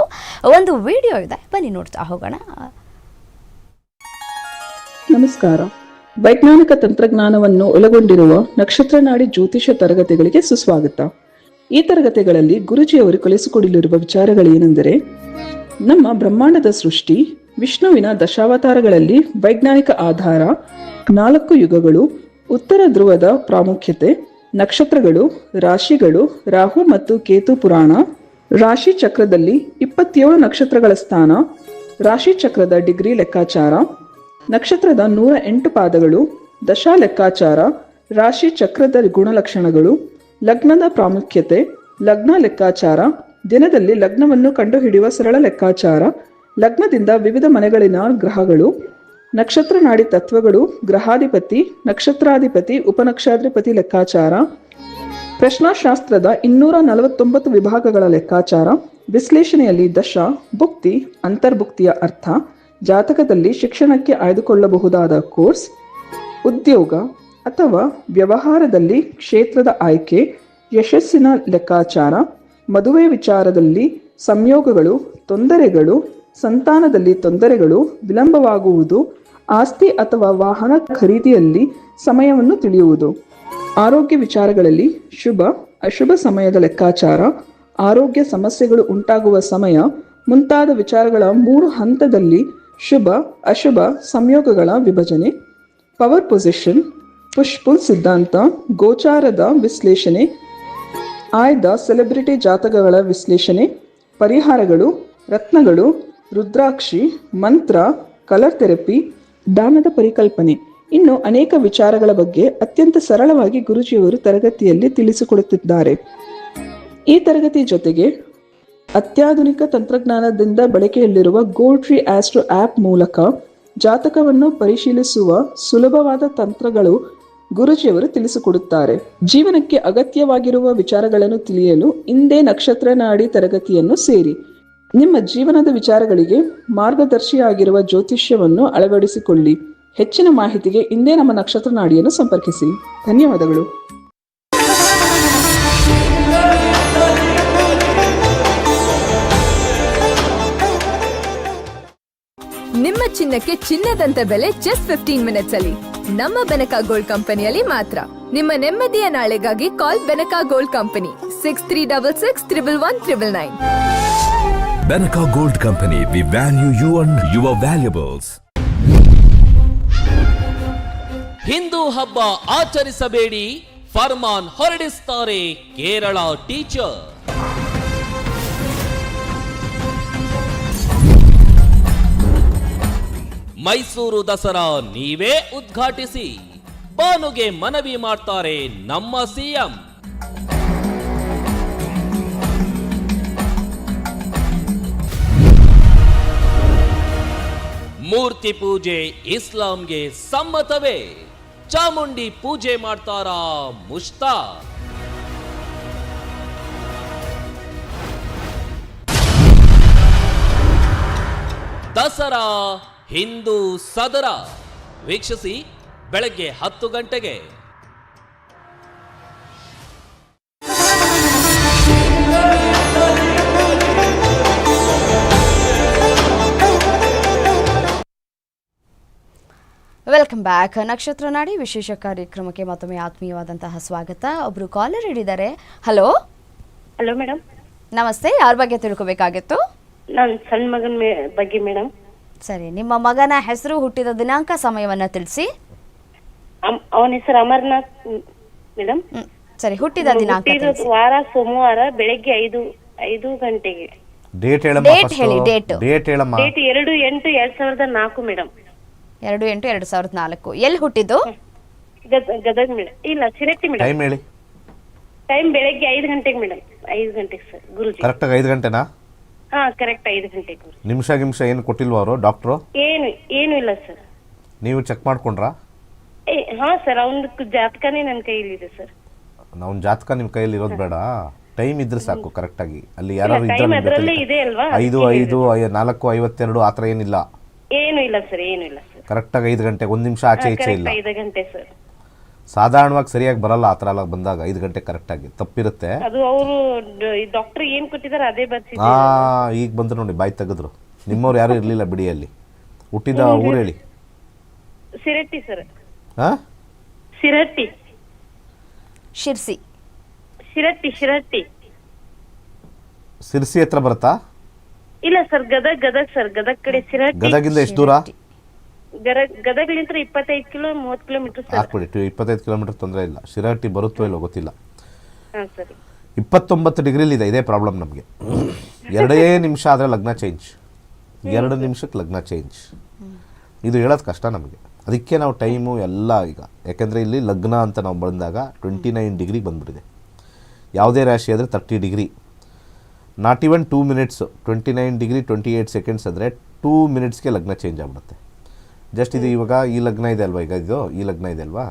ಒಂದು ವಿಡಿಯೋ ಇದೆ. ಬನ್ನಿ ನೋಡ್ತಾ ಹೋಗೋಣ. ನಮಸ್ಕಾರ. ವೈಜ್ಞಾನಿಕ ತಂತ್ರಜ್ಞಾನವನ್ನು ಒಳಗೊಂಡಿರುವ ನಕ್ಷತ್ರನಾಡಿ ಜ್ಯೋತಿಷ ತರಗತಿಗಳಿಗೆ ಸುಸ್ವಾಗತ. ಈ ತರಗತಿಗಳಲ್ಲಿ ಗುರುಜಿಯವರು ಕಲಿಸಿಕೊಡಲಿರುವ ವಿಚಾರಗಳೇನೆಂದರೆ, ನಮ್ಮ ಬ್ರಹ್ಮಾಂಡದ ಸೃಷ್ಟಿ, ವಿಷ್ಣುವಿನ ದಶಾವತಾರಗಳಲ್ಲಿ ವೈಜ್ಞಾನಿಕ ಆಧಾರ, ನಾಲ್ಕು ಯುಗಗಳು, ಉತ್ತರ ಧ್ರುವದ ಪ್ರಾಮುಖ್ಯತೆ, ನಕ್ಷತ್ರಗಳು, ರಾಶಿಗಳು, ರಾಹು ಮತ್ತು ಕೇತು ಪುರಾಣ, ರಾಶಿ ಚಕ್ರದಲ್ಲಿ ಇಪ್ಪತ್ತೇಳು ನಕ್ಷತ್ರಗಳ ಸ್ಥಾನ, ರಾಶಿ ಚಕ್ರದ ಡಿಗ್ರಿ ಲೆಕ್ಕಾಚಾರ ನಕ್ಷತ್ರದ ನೂರ ಎಂಟು ಪಾದಗಳು ದಶಾ ಲೆಕ್ಕಾಚಾರ ರಾಶಿ ಚಕ್ರದ ಗುಣಲಕ್ಷಣಗಳು, ಲಗ್ನದ ಪ್ರಾಮುಖ್ಯತೆ, ಲಗ್ನ ಲೆಕ್ಕಾಚಾರ, ದಿನದಲ್ಲಿ ಲಗ್ನವನ್ನು ಕಂಡುಹಿಡಿಯುವ ಸರಳ ಲೆಕ್ಕಾಚಾರ, ಲಗ್ನದಿಂದ ವಿವಿಧ ಮನೆಗಳಿನ ಗ್ರಹಗಳು, ನಕ್ಷತ್ರ ನಾಡಿ ತತ್ವಗಳು, ಗ್ರಹಾಧಿಪತಿ, ನಕ್ಷತ್ರಾಧಿಪತಿ, ಉಪನಕ್ಷಾಧಿಪತಿ ಲೆಕ್ಕಾಚಾರ, ಪ್ರಶ್ನಾಶಾಸ್ತ್ರದ ಇನ್ನೂರ ನಲವತ್ತೊಂಬತ್ತು ವಿಭಾಗಗಳ ಲೆಕ್ಕಾಚಾರ, ವಿಶ್ಲೇಷಣೆಯಲ್ಲಿ ದಶ, ಭುಕ್ತಿ, ಅಂತರ್ಭುಕ್ತಿಯ ಅರ್ಥ ಜಾತಕದಲ್ಲಿ ಶಿಕ್ಷಣಕ್ಕೆ ಆಯ್ದುಕೊಳ್ಳಬಹುದಾದ ಕೋರ್ಸ್, ಉದ್ಯೋಗ ಅಥವಾ ವ್ಯವಹಾರದಲ್ಲಿ ಕ್ಷೇತ್ರದ ಆಯ್ಕೆ, ಯಶಸ್ಸಿನ ಲೆಕ್ಕಾಚಾರ, ಮದುವೆ ವಿಚಾರದಲ್ಲಿ ಸಂಯೋಗಗಳು, ತೊಂದರೆಗಳು, ಸಂತಾನದಲ್ಲಿ ತೊಂದರೆಗಳು, ವಿಳಂಬವಾಗುವುದು, ಆಸ್ತಿ ಅಥವಾ ವಾಹನ ಖರೀದಿಯಲ್ಲಿ ಸಮಯವನ್ನು ತಿಳಿಯುವುದು. ಆರೋಗ್ಯ ವಿಚಾರಗಳಲ್ಲಿ ಶುಭ, ಅಶುಭ ಸಮಯದ ಲೆಕ್ಕಾಚಾರ, ಆರೋಗ್ಯ ಸಮಸ್ಯೆಗಳು ಉಂಟಾಗುವ ಸಮಯ, ಮುಂತಾದ ವಿಚಾರಗಳ ಮೂರು ಹಂತದಲ್ಲಿ ಶುಭ, ಅಶುಭ, ಸಂಯೋಗಗಳ ವಿಭಜನೆ ಪವರ್ ಪೊಸಿಷನ್ ಪುಷ್ಪುಲ್ ಸಿದ್ಧಾಂತ, ಗೋಚಾರದ ವಿಶ್ಲೇಷಣೆ, ಆಯ್ದ ಸೆಲೆಬ್ರಿಟಿ ಜಾತಕಗಳ ವಿಶ್ಲೇಷಣೆ, ಪರಿಹಾರಗಳು, ರತ್ನಗಳು, ರುದ್ರಾಕ್ಷಿ, ಮಂತ್ರ ಕಲರ್ ಥೆರಪಿ ದಾನದ ಪರಿಕಲ್ಪನೆ. ಇನ್ನು ಅನೇಕ ವಿಚಾರಗಳ ಬಗ್ಗೆ ಅತ್ಯಂತ ಸರಳವಾಗಿ ಗುರುಜಿಯವರು ತರಗತಿಯಲ್ಲಿ ತಿಳಿಸಿಕೊಡುತ್ತಿದ್ದಾರೆ. ಈ ತರಗತಿ ಜೊತೆಗೆ ಅತ್ಯಾಧುನಿಕ ತಂತ್ರಜ್ಞಾನದಿಂದ ಬಳಕೆಯಲ್ಲಿರುವ ಗೋಲ್ಟ್ರಿ ಟ್ರೀ ಆಸ್ಟ್ರೋ ಆಪ್ ಮೂಲಕ ಜಾತಕವನ್ನು ಪರಿಶೀಲಿಸುವ ಸುಲಭವಾದ ತಂತ್ರಗಳು ಗುರುಜಿಯವರು ತಿಳಿಸಿಕೊಡುತ್ತಾರೆ. ಜೀವನಕ್ಕೆ ಅಗತ್ಯವಾಗಿರುವ ವಿಚಾರಗಳನ್ನು ತಿಳಿಯಲು ಇಂದೇ ನಕ್ಷತ್ರ ನಾಡಿ ತರಗತಿಯನ್ನು ಸೇರಿ. ನಿಮ್ಮ ಜೀವನದ ವಿಚಾರಗಳಿಗೆ ಮಾರ್ಗದರ್ಶಿಯಾಗಿರುವ ಜ್ಯೋತಿಷ್ಯವನ್ನು ಅಳವಡಿಸಿಕೊಳ್ಳಿ. ಹೆಚ್ಚಿನ ಮಾಹಿತಿಗೆ ಇಂದೇ ನಮ್ಮ ನಕ್ಷತ್ರ ನಾಡಿಯನ್ನು ಸಂಪರ್ಕಿಸಿ. ಧನ್ಯವಾದಗಳು. ನಿಮ್ಮ ಚಿನ್ನಕ್ಕೆ ಚಿನ್ನದಂತ ಬೆಲೆ ಜಸ್ಟ್ ಫಿಫ್ಟೀನ್ ಮಿನಿಟ್ಸ್ ಅಲ್ಲಿ. ನಮ್ಮ ಬೆನಕಾ ಗೋಲ್ಡ್ ಕಂಪನಿಯಲ್ಲಿ ಮಾತ್ರ. ನಿಮ್ಮ ನೆಮ್ಮದಿಯ ನಾಳೆಗಾಗಿ call Benaka gold company six three double six triple one triple nine Benaka gold company we value you and your valuables Hindu ಹಬ್ಬ ಆಚರಿಸಬೇಡಿ. ಫರ್ಮಾನ್ ಹೊರಡಿಸ್ತಾರೆ ಕೇರಳ ಟೀಚರ್. ಮೈಸೂರು ದಸರಾ ನೀವೇ ಉದ್ಘಾಟಿಸಿ. ಬಾನುಗೆ ಮನವಿ ಮಾಡ್ತಾರೆ ನಮ್ಮ ಸಿಎಂ. ಮೂರ್ತಿ ಪೂಜೆ ಇಸ್ಲಾಂಗೆ ಸಮ್ಮತವೇ. ಚಾಮುಂಡಿ ಪೂಜೆ ಮಾಡ್ತಾರಾ ಮುಷ್ತಾ ದಸರಾ ಹಿಂದೂ ಸದರ. ವೀಕ್ಷಿಸಿ ಬೆಳಗ್ಗೆ ಹತ್ತು ಗಂಟೆಗೆ. Welcome back. ನಕ್ಷತ್ರ ನಾಡಿ ವಿಶೇಷ ಕಾರ್ಯಕ್ರಮಕ್ಕೆ ಮತ್ತೊಮ್ಮೆ ಆತ್ಮೀಯವಾದಂತಹ ಸ್ವಾಗತ. ಒಬ್ರು ಕಾಲರ್ ಹಿಡಿದ್ದಾರೆ ಹಲೋ ಹಲೋ ಮೇಡಮ್ ನಮಸ್ತೆ. ಯಾರ ಬಗ್ಗೆ ತಿಳ್ಕೊಬೇಕಾಗಿತ್ತು? ನನ್ನ ಸಣ್ಣ ಮಗನ ಬಗ್ಗೆ ಮೇಡಮ್ ಸರಿ ನಿಮ್ಮ ಮಗನ ಹೆಸರು ಹುಟ್ಟಿದ ದಿನಾಂಕ ಸಮಯವನ್ನ ತಿಳಿಸಿ. ಅವನ ಹೆಸರು ಅಮರ್ನಾಥ್ ಮೇಡಮ್ ಸರಿ ಹುಟ್ಟಿದ ದಿನಾಂಕ ತಿಳಿಸಿ. ವಾರ ಸೋಮವಾರ ಬೆಳಗ್ಗೆ ಐದು ಐದು ಗಂಟೆಗೆ. ಡೇಟ್ ಹೇಳಮ್ಮ Date ಹೇಳಿ, date. ಡೇಟ್ ಹೇಳಮ್ಮ. ಡೇಟ್ ಎರಡು ಎಂಟು ಎರಡ್ ಸಾವಿರದ ನಾಲ್ಕು ಮೇಡಮ್ ಎರಡು ಎಂಟು ಎರಡು ಸಾವಿರದ ನಾಲ್ಕು. ಎಲ್ಲಿ ಹುಟ್ಟಿದ್ದು? ಗದಗ ಮೇಡಮ್ ಇಲ್ಲ ಚಿರಟ್ಟಿ ಮೇಡಂ. ಟೈಮ್ ಹೇಳಿ. ಟೈಮ್ ಬೆಳಗ್ಗೆ 5 ಗಂಟೆಗೆ ಮೇಡಂ. 5 ಗಂಟೆಗೆ ಸರ್ ಗುರುಜಿ. ಕರೆಕ್ಟಾಗಿ ಐದು ಗಂಟೆನಾ? ಹಾ ಕರೆಕ್ಟ್ ಐದು ಗಂಟೆಗೆ ನಿಮಿಷ ಗಿಮಿಷ ಏನು ಕೊಟ್ಟಿಲ್ವ ಅವರು ಡಾಕ್ಟ್ರು ಏನು ಏನು ಇಲ್ಲ ಸರ್. ನೀವು ಚೆಕ್ ಮಾಡ್ಕೊಂಡ್ರಾ? ಏ ಹಾ ಸರ್ ಅವನ ಜಾತಕನೇ ನನ್ನ ಕೈಲಿದೆ ಸರ್. ನಾವು ಜಾತಕ ನಿಮ್ಮ ಕೈಯಲ್ಲಿ ಇರೋದು ಬೇಡ. ಟೈಮ್ ಇದ್ರೆ ಸಾಕು ಕರೆಕ್ಟಾಗಿ ಅಲ್ಲಿ ಯಾರು time ನಿಮ್ಗೆ ಇದೆ ಅಲ್ವಾ? ಐದು ಐದು ಐ- ನಾಲ್ಕು ಐವತ್ತೆರಡು ಆ ಥರ ಏನಿಲ್ಲ. ಏನು ಇಲ್ಲ ಸರ್ ಏನು ಇಲ್ಲ ಸರ್. ಕರೆಕ್ಟಾಗಿ ಐದು ಗಂಟೆ ಒಂದ್ ನಿಮಿಷ ಆಚೆ ಈಚೆ ಇಲ್ಲ. ಕರೆಕ್ಟ್ ಐದು ಗಂಟೆ ಸರ್. ಸಾಧಾರಣವಾಗಿ ಸರಿಯಾಗಿ ಬರಲ್ಲ ಆ ಥರ ಎಲ್ಲ ಬಂದಾಗ ಐದು ಗಂಟೆ ಕರೆಕ್ಟಾಗಿ ತಪ್ಪಿರುತ್ತೆ. ಅದು ಅವರು ಡಾಕ್ಟರ್ ಏನ್ ಕೊಟ್ಟಿದ್ದಾರೆ ಅದೇ ಬರ್ಸಿದ್ರು ಆ ಈಗ ಬಂದ್ರು ನೋಡಿ ಬಾಯಿ ತೆಗೆದ್ರು. ನಿಮ್ಮವ್ರು ಯಾರು ಇರಲಿಲ್ಲ ಬಿಡಿ ಅಲ್ಲಿ ಹುಟ್ಟಿದ ಊರು ಹೇಳಿ. ಸಿರಟ್ಟಿ ಸರ್. ಹಾ ಸಿರಟ್ಟಿ. ಶಿರ್ಸಿ. ಶಿರಟ್ಟಿ ಶಿರಟ್ಟಿ ಸಿರ್ಸಿ ಹತ್ರ ಬರುತ್ತಾ? ಇಲ್ಲ ಸರ್ ಗದಗ್ ಗದಗ್ ಸರ್ ಗದಗ್ ಕಡೆ ಸಿರಟ್ಟಿ. ಗದಗಿಂದ ಎಷ್ಟು ದೂರ? ಗದಗ್ಲಿಂತ್ರ ಇಪ್ಪತ್ತೈದು ಕಿಲೋ ಮೂವತ್ ಕಿಲೋಮೀಟರ್ ಸರ್. ಹಾಕ್ಬಿಡಿ ಟು ಇಪ್ಪತ್ತೈದು ಕಿಲೋಮೀಟರ್ ತೊಂದರೆ ಇಲ್ಲ. ಶಿರಾಟಿ ಬರುತ್ತೋ ಇಲ್ಲೋ ಗೊತ್ತಿಲ್ಲ. ಹಾ ಸರಿ. ಇಪ್ಪತ್ತೊಂಬತ್ತು ಡಿಗ್ರಿಲಿದೆ ಇದೇ ಪ್ರಾಬ್ಲಮ್ ನಮಗೆ. ಎರಡೇ ನಿಮಿಷ ಆದರೆ ಲಗ್ನ ಚೇಂಜ್ ಎರಡು ನಿಮಿಷಕ್ಕೆ ಲಗ್ನ ಚೇಂಜ್ ಇದು ಹೇಳೋದು ಕಷ್ಟ ನಮಗೆ. ಅದಕ್ಕೆ ನಾವು ಟೈಮು ಎಲ್ಲ ಈಗ. ಯಾಕೆಂದರೆ ಇಲ್ಲಿ ಲಗ್ನ ಅಂತ ನಾವು ಬಂದಾಗ ಟ್ವೆಂಟಿ ನೈನ್ ಡಿಗ್ರಿ ಬಂದ್ಬಿಟ್ಟಿದೆ. ಯಾವುದೇ ರಾಶಿ ಆದರೆ thirty degree. Not even two minutes twenty nine degree twenty eight seconds ಅಂದರೆ ಟೂ ಮಿನಿಟ್ಸ್ಗೆ ಲಗ್ನ ಚೇಂಜ್ ಆಗ್ಬಿಡುತ್ತೆ. ಜಸ್ಟ್ ಇದು ಇವಾಗ ಈ ಲಗ್ನ ಇದೆ ಅಲ್ವಾ ಈಗ ಇದು? ಈ ಲಗ್ನ ಇದೆ ಅಲ್ವಾ?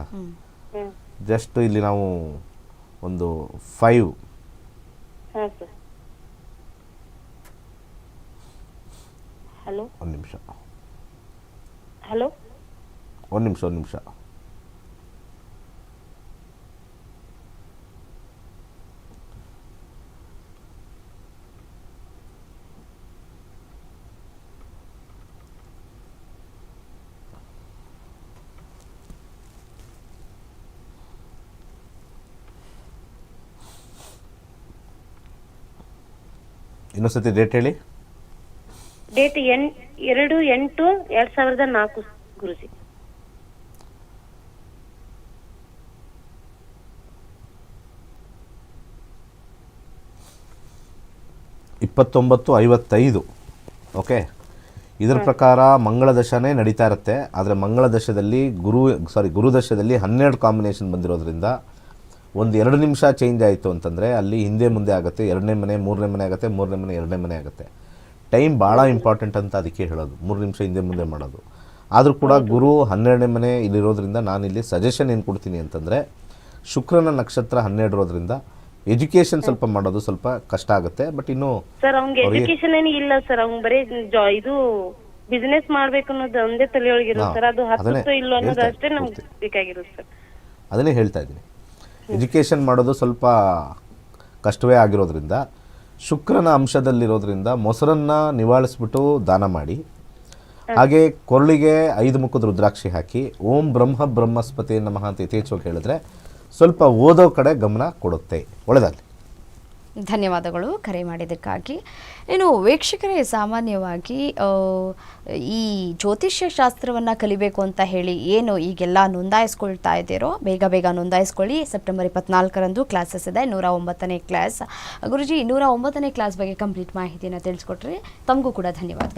ಜಸ್ಟ್ ಇಲ್ಲಿ ನಾವು ಒಂದು ಫೈವ್ ಹಲೋ. ಒಂದು ನಿಮಿಷ. ಹಲೋ. ಒಂದು ನಿಮಿಷ ಒಂದು ನಿಮಿಷ. ಇನ್ನೊಂದ್ಸತಿ ಡೇಟ್ ಹೇಳಿ. ಡೇಟ್ ಎನ್ ಎರಡು ಎಂಟು ಎರಡ್ ಸಾವಿರದ ನಾಲ್ಕು ಗುರುಜಿ. ಇಪ್ಪತ್ತೊಂಬತ್ತು ಐವತ್ತೈದು. ಓಕೆ ಇದರ ಪ್ರಕಾರ ಮಂಗಳ ದಶನೇ ನಡೀತಾ ಇರುತ್ತೆ. ಆದರೆ ಮಂಗಳ ದಶದಲ್ಲಿ ಗುರು ಸಾರಿ ಗುರು ದಶದಲ್ಲಿ ಹನ್ನೆರಡು ಕಾಂಬಿನೇಷನ್ ಬಂದಿರೋದ್ರಿಂದ ಒಂದು ಎರಡು ನಿಮಿಷ ಚೇಂಜ್ ಆಯಿತು ಅಂತಂದರೆ ಅಲ್ಲಿ ಹಿಂದೆ ಮುಂದೆ ಆಗುತ್ತೆ ಎರಡನೇ ಮನೆ ಮೂರನೇ ಮನೆ ಆಗುತ್ತೆ ಮೂರನೇ ಮನೆ ಎರಡನೇ ಮನೆ ಆಗುತ್ತೆ. ಟೈಮ್ ಭಾಳ ಇಂಪಾರ್ಟೆಂಟ್ ಅಂತ ಅದಕ್ಕೆ ಹೇಳೋದು. ಮೂರು ನಿಮಿಷ ಹಿಂದೆ ಮುಂದೆ ಮಾಡೋದು. ಆದರೂ ಕೂಡ ಗುರು ಹನ್ನೆರಡನೇ ಮನೆ ಇಲ್ಲಿರೋದ್ರಿಂದ ನಾನಿಲ್ಲಿ ಸಜೆಷನ್ ಏನು ಕೊಡ್ತೀನಿ ಅಂತಂದರೆ ಶುಕ್ರನ ನಕ್ಷತ್ರ ಹನ್ನೆರಡು ಇರೋದ್ರಿಂದ ಎಜುಕೇಶನ್ ಸ್ವಲ್ಪ ಮಾಡೋದು ಸ್ವಲ್ಪ ಕಷ್ಟ ಆಗುತ್ತೆ ಬಟ್ ಇನ್ನು ಸರ್ ಅವ್ನಿಗೆ ಎಜುಕೇಶನ್ ಏನು ಇಲ್ಲ ಸರ್ ಅವ್ನು ಬರೀ ಇದು ಬಿಸ್ನೆಸ್ ಮಾಡ್ಬೇಕು ಅನ್ನೋದು ಒಂದೇ ತಲೆಯೊಳಗೆ ಸರ್ ಅದು ಇಲ್ಲೋ ಅನ್ನೋದು ಹೇಳ್ತಾ ಅಷ್ಟೇ ನಮ್ಗೆ. ಬೇಕಾಗಿರೋದು ಸರ್ ಅದನ್ನೇ ಹೇಳ್ತಾ ಇದ್ದೀನಿ. ಎಜುಕೇಷನ್ ಮಾಡೋದು ಸ್ವಲ್ಪ ಕಷ್ಟವೇ ಆಗಿರೋದ್ರಿಂದ, ಶುಕ್ರನ ಅಂಶದಲ್ಲಿರೋದ್ರಿಂದ ಮೊಸರನ್ನು ನಿವಾಳಿಸ್ಬಿಟ್ಟು ದಾನ ಮಾಡಿ, ಹಾಗೆ ಕೊರಳಿಗೆ ಐದು ಮುಖದ ರುದ್ರಾಕ್ಷಿ ಹಾಕಿ, ಓಂ ಬ್ರಹ್ಮ ಬ್ರಹ್ಮಸ್ಪತಿ ನಮಃ ಅಂತ ಯಥೇಚ್ಛವಾಗಿ ಹೇಳಿದ್ರೆ ಸ್ವಲ್ಪ ಓದೋ ಕಡೆ ಗಮನ ಕೊಡುತ್ತೆ. ಒಳ್ಳೆದಾಗಲಿ. ಧನ್ಯವಾದಗಳು ಕರೆ ಮಾಡಿದ್ದಕ್ಕಾಗಿ. ಇನ್ನು ವೀಕ್ಷಕರೇ, ಸಾಮಾನ್ಯವಾಗಿ ಈ ಜ್ಯೋತಿಷ್ಯ ಶಾಸ್ತ್ರವನ್ನು ಕಲಿಬೇಕು ಅಂತ ಹೇಳಿ ಏನು ಈಗೆಲ್ಲ ನೋಂದಾಯಿಸ್ಕೊಳ್ತಾ ಇದ್ದೀರೋ, ಬೇಗ ಬೇಗ ನೋಂದಾಯಿಸ್ಕೊಳ್ಳಿ. ಸೆಪ್ಟೆಂಬರ್ ಇಪ್ಪತ್ನಾಲ್ಕರಂದು ಕ್ಲಾಸಸ್ ಇದೆ, ನೂರ ಒಂಬತ್ತನೇ ಕ್ಲಾಸ್. ಗುರುಜಿ, ನೂರ ಒಂಬತ್ತನೇ ಕ್ಲಾಸ್ ಬಗ್ಗೆ ಕಂಪ್ಲೀಟ್ ಮಾಹಿತಿಯನ್ನು ತಿಳಿಸ್ಕೊಟ್ರಿ ತಮಗೂ ಕೂಡ ಧನ್ಯವಾದ.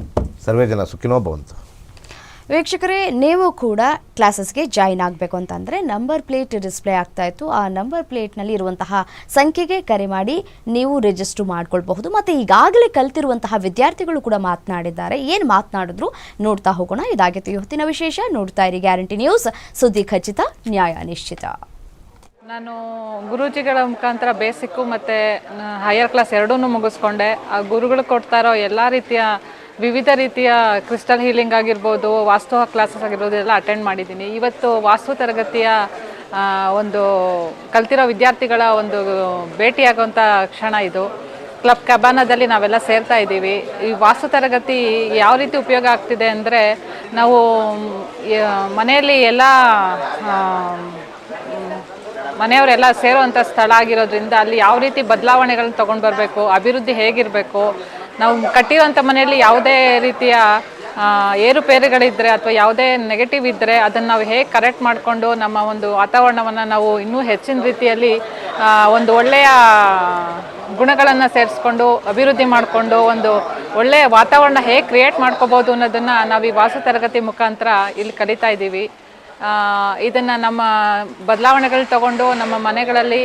ಸರ್ವೇ ಜನ ಸುಖಿನೋ ಭವಂತು. ವೀಕ್ಷಕರೇ, ನೀವು ಕೂಡ ಕ್ಲಾಸಸ್ಗೆ ಜಾಯಿನ್ ಆಗಬೇಕು ಅಂತಂದರೆ ನಂಬರ್ ಪ್ಲೇಟ್ ಡಿಸ್ಪ್ಲೇ ಆಗ್ತಾ ಇತ್ತು. ಆ ನಂಬರ್ ಪ್ಲೇಟ್ನಲ್ಲಿ ಇರುವಂತಹ ಸಂಖ್ಯೆಗೆ ಕರೆ ಮಾಡಿ ನೀವು ರಿಜಿಸ್ಟರ್ ಮಾಡ್ಕೊಳ್ಬಹುದು. ಮತ್ತು ಈಗಾಗಲೇ ಕಲ್ತಿರುವಂತಹ ವಿದ್ಯಾರ್ಥಿಗಳು ಕೂಡ ಮಾತನಾಡಿದ್ದಾರೆ. ಏನು ಮಾತನಾಡಿದ್ರು ನೋಡ್ತಾ ಹೋಗೋಣ. ಇದಾಗಿತ್ತು ಇವತ್ತಿನ ವಿಶೇಷ. ನೋಡ್ತಾ ಇರಿ ಗ್ಯಾರಂಟಿ ನ್ಯೂಸ್. ಸುದ್ದಿ ಖಚಿತ, ನ್ಯಾಯ ನಿಶ್ಚಿತ. ನಾನು ಗುರೂಜಿಗಳ ಮುಖಾಂತರ ಬೇಸಿಕ್ಕು ಮತ್ತು ಹೈಯರ್ ಕ್ಲಾಸ್ ಎರಡೂ ಮುಗಿಸ್ಕೊಂಡೆ. ಆ ಗುರುಗಳು ಕೊಡ್ತಾ ಇರೋ ಎಲ್ಲ ರೀತಿಯ ವಿವಿಧ ರೀತಿಯ ಕ್ರಿಸ್ಟಲ್ ಹೀಲಿಂಗ್ ಆಗಿರ್ಬೋದು, ವಾಸ್ತು ಕ್ಲಾಸಸ್ ಆಗಿರ್ಬೋದು ಎಲ್ಲ ಅಟೆಂಡ್ ಮಾಡಿದ್ದೀನಿ. ಇವತ್ತು ವಾಸ್ತು ತರಗತಿಯ ಒಂದು ಕಲ್ತಿರೋ ವಿದ್ಯಾರ್ಥಿಗಳ ಒಂದು ಭೇಟಿಯಾಗುವಂಥ ಕ್ಷಣ ಇದು. ಕ್ಲಬ್ ಕಬಾನದಲ್ಲಿ ನಾವೆಲ್ಲ ಸೇರ್ತಾ ಇದ್ದೀವಿ. ಈ ವಾಸ್ತು ತರಗತಿ ಯಾವ ರೀತಿ ಉಪಯೋಗ ಆಗ್ತಿದೆ ಅಂದರೆ, ನಾವು ಮನೆಯಲ್ಲಿ ಎಲ್ಲ ಮನೆಯವರೆಲ್ಲ ಸೇರುವಂಥ ಸ್ಥಳ ಆಗಿರೋದ್ರಿಂದ ಅಲ್ಲಿ ಯಾವ ರೀತಿ ಬದಲಾವಣೆಗಳನ್ನ ತೊಗೊಂಡು ಬರಬೇಕು, ಅಭಿವೃದ್ಧಿ ಹೇಗಿರಬೇಕು ನಾವು ಕಟ್ಟಿರುವಂಥ ಮನೆಯಲ್ಲಿ ಯಾವುದೇ ರೀತಿಯ ಏರುಪೇರುಗಳಿದ್ದರೆ ಅಥವಾ ಯಾವುದೇ ನೆಗೆಟಿವ್ ಇದ್ದರೆ ಅದನ್ನು ನಾವು ಹೇಗೆ ಕರೆಕ್ಟ್ ಮಾಡಿಕೊಂಡು ನಮ್ಮ ಒಂದು ವಾತಾವರಣವನ್ನು ನಾವು ಇನ್ನೂ ಹೆಚ್ಚಿನ ರೀತಿಯಲ್ಲಿ ಒಂದು ಒಳ್ಳೆಯ ಗುಣಗಳನ್ನು ಸೇರಿಸ್ಕೊಂಡು, ಅಭಿವೃದ್ಧಿ ಮಾಡಿಕೊಂಡು, ಒಂದು ಒಳ್ಳೆಯ ವಾತಾವರಣ ಹೇಗೆ ಕ್ರಿಯೇಟ್ ಮಾಡ್ಕೋಬೋದು ಅನ್ನೋದನ್ನು ನಾವು ಈ ವಾಸ ತರಗತಿ ಮುಖಾಂತರ ಇಲ್ಲಿ ಕಲಿತಾ ಇದ್ದೀವಿ. ಇದನ್ನ ನಮ್ಮ ಬದಲಾವಣೆಗಳು ತಗೊಂಡು ನಮ್ಮ ಮನೆಗಳಲ್ಲಿ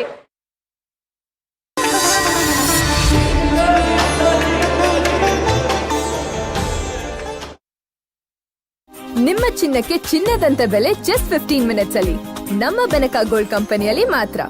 ನಿಮ್ಮ ಚಿನ್ನಕ್ಕೆ ಚಿನ್ನದಂತ ಬೆಲೆ ಜಸ್ಟ್ ಫಿಫ್ಟೀನ್ ಮಿನಿಟ್ಸ್ ಅಲ್ಲಿ. ನಮ್ಮ ಬೆನಕ ಗೋಲ್ಡ್ ಕಂಪನಿಯಲ್ಲಿ ಮಾತ್ರ.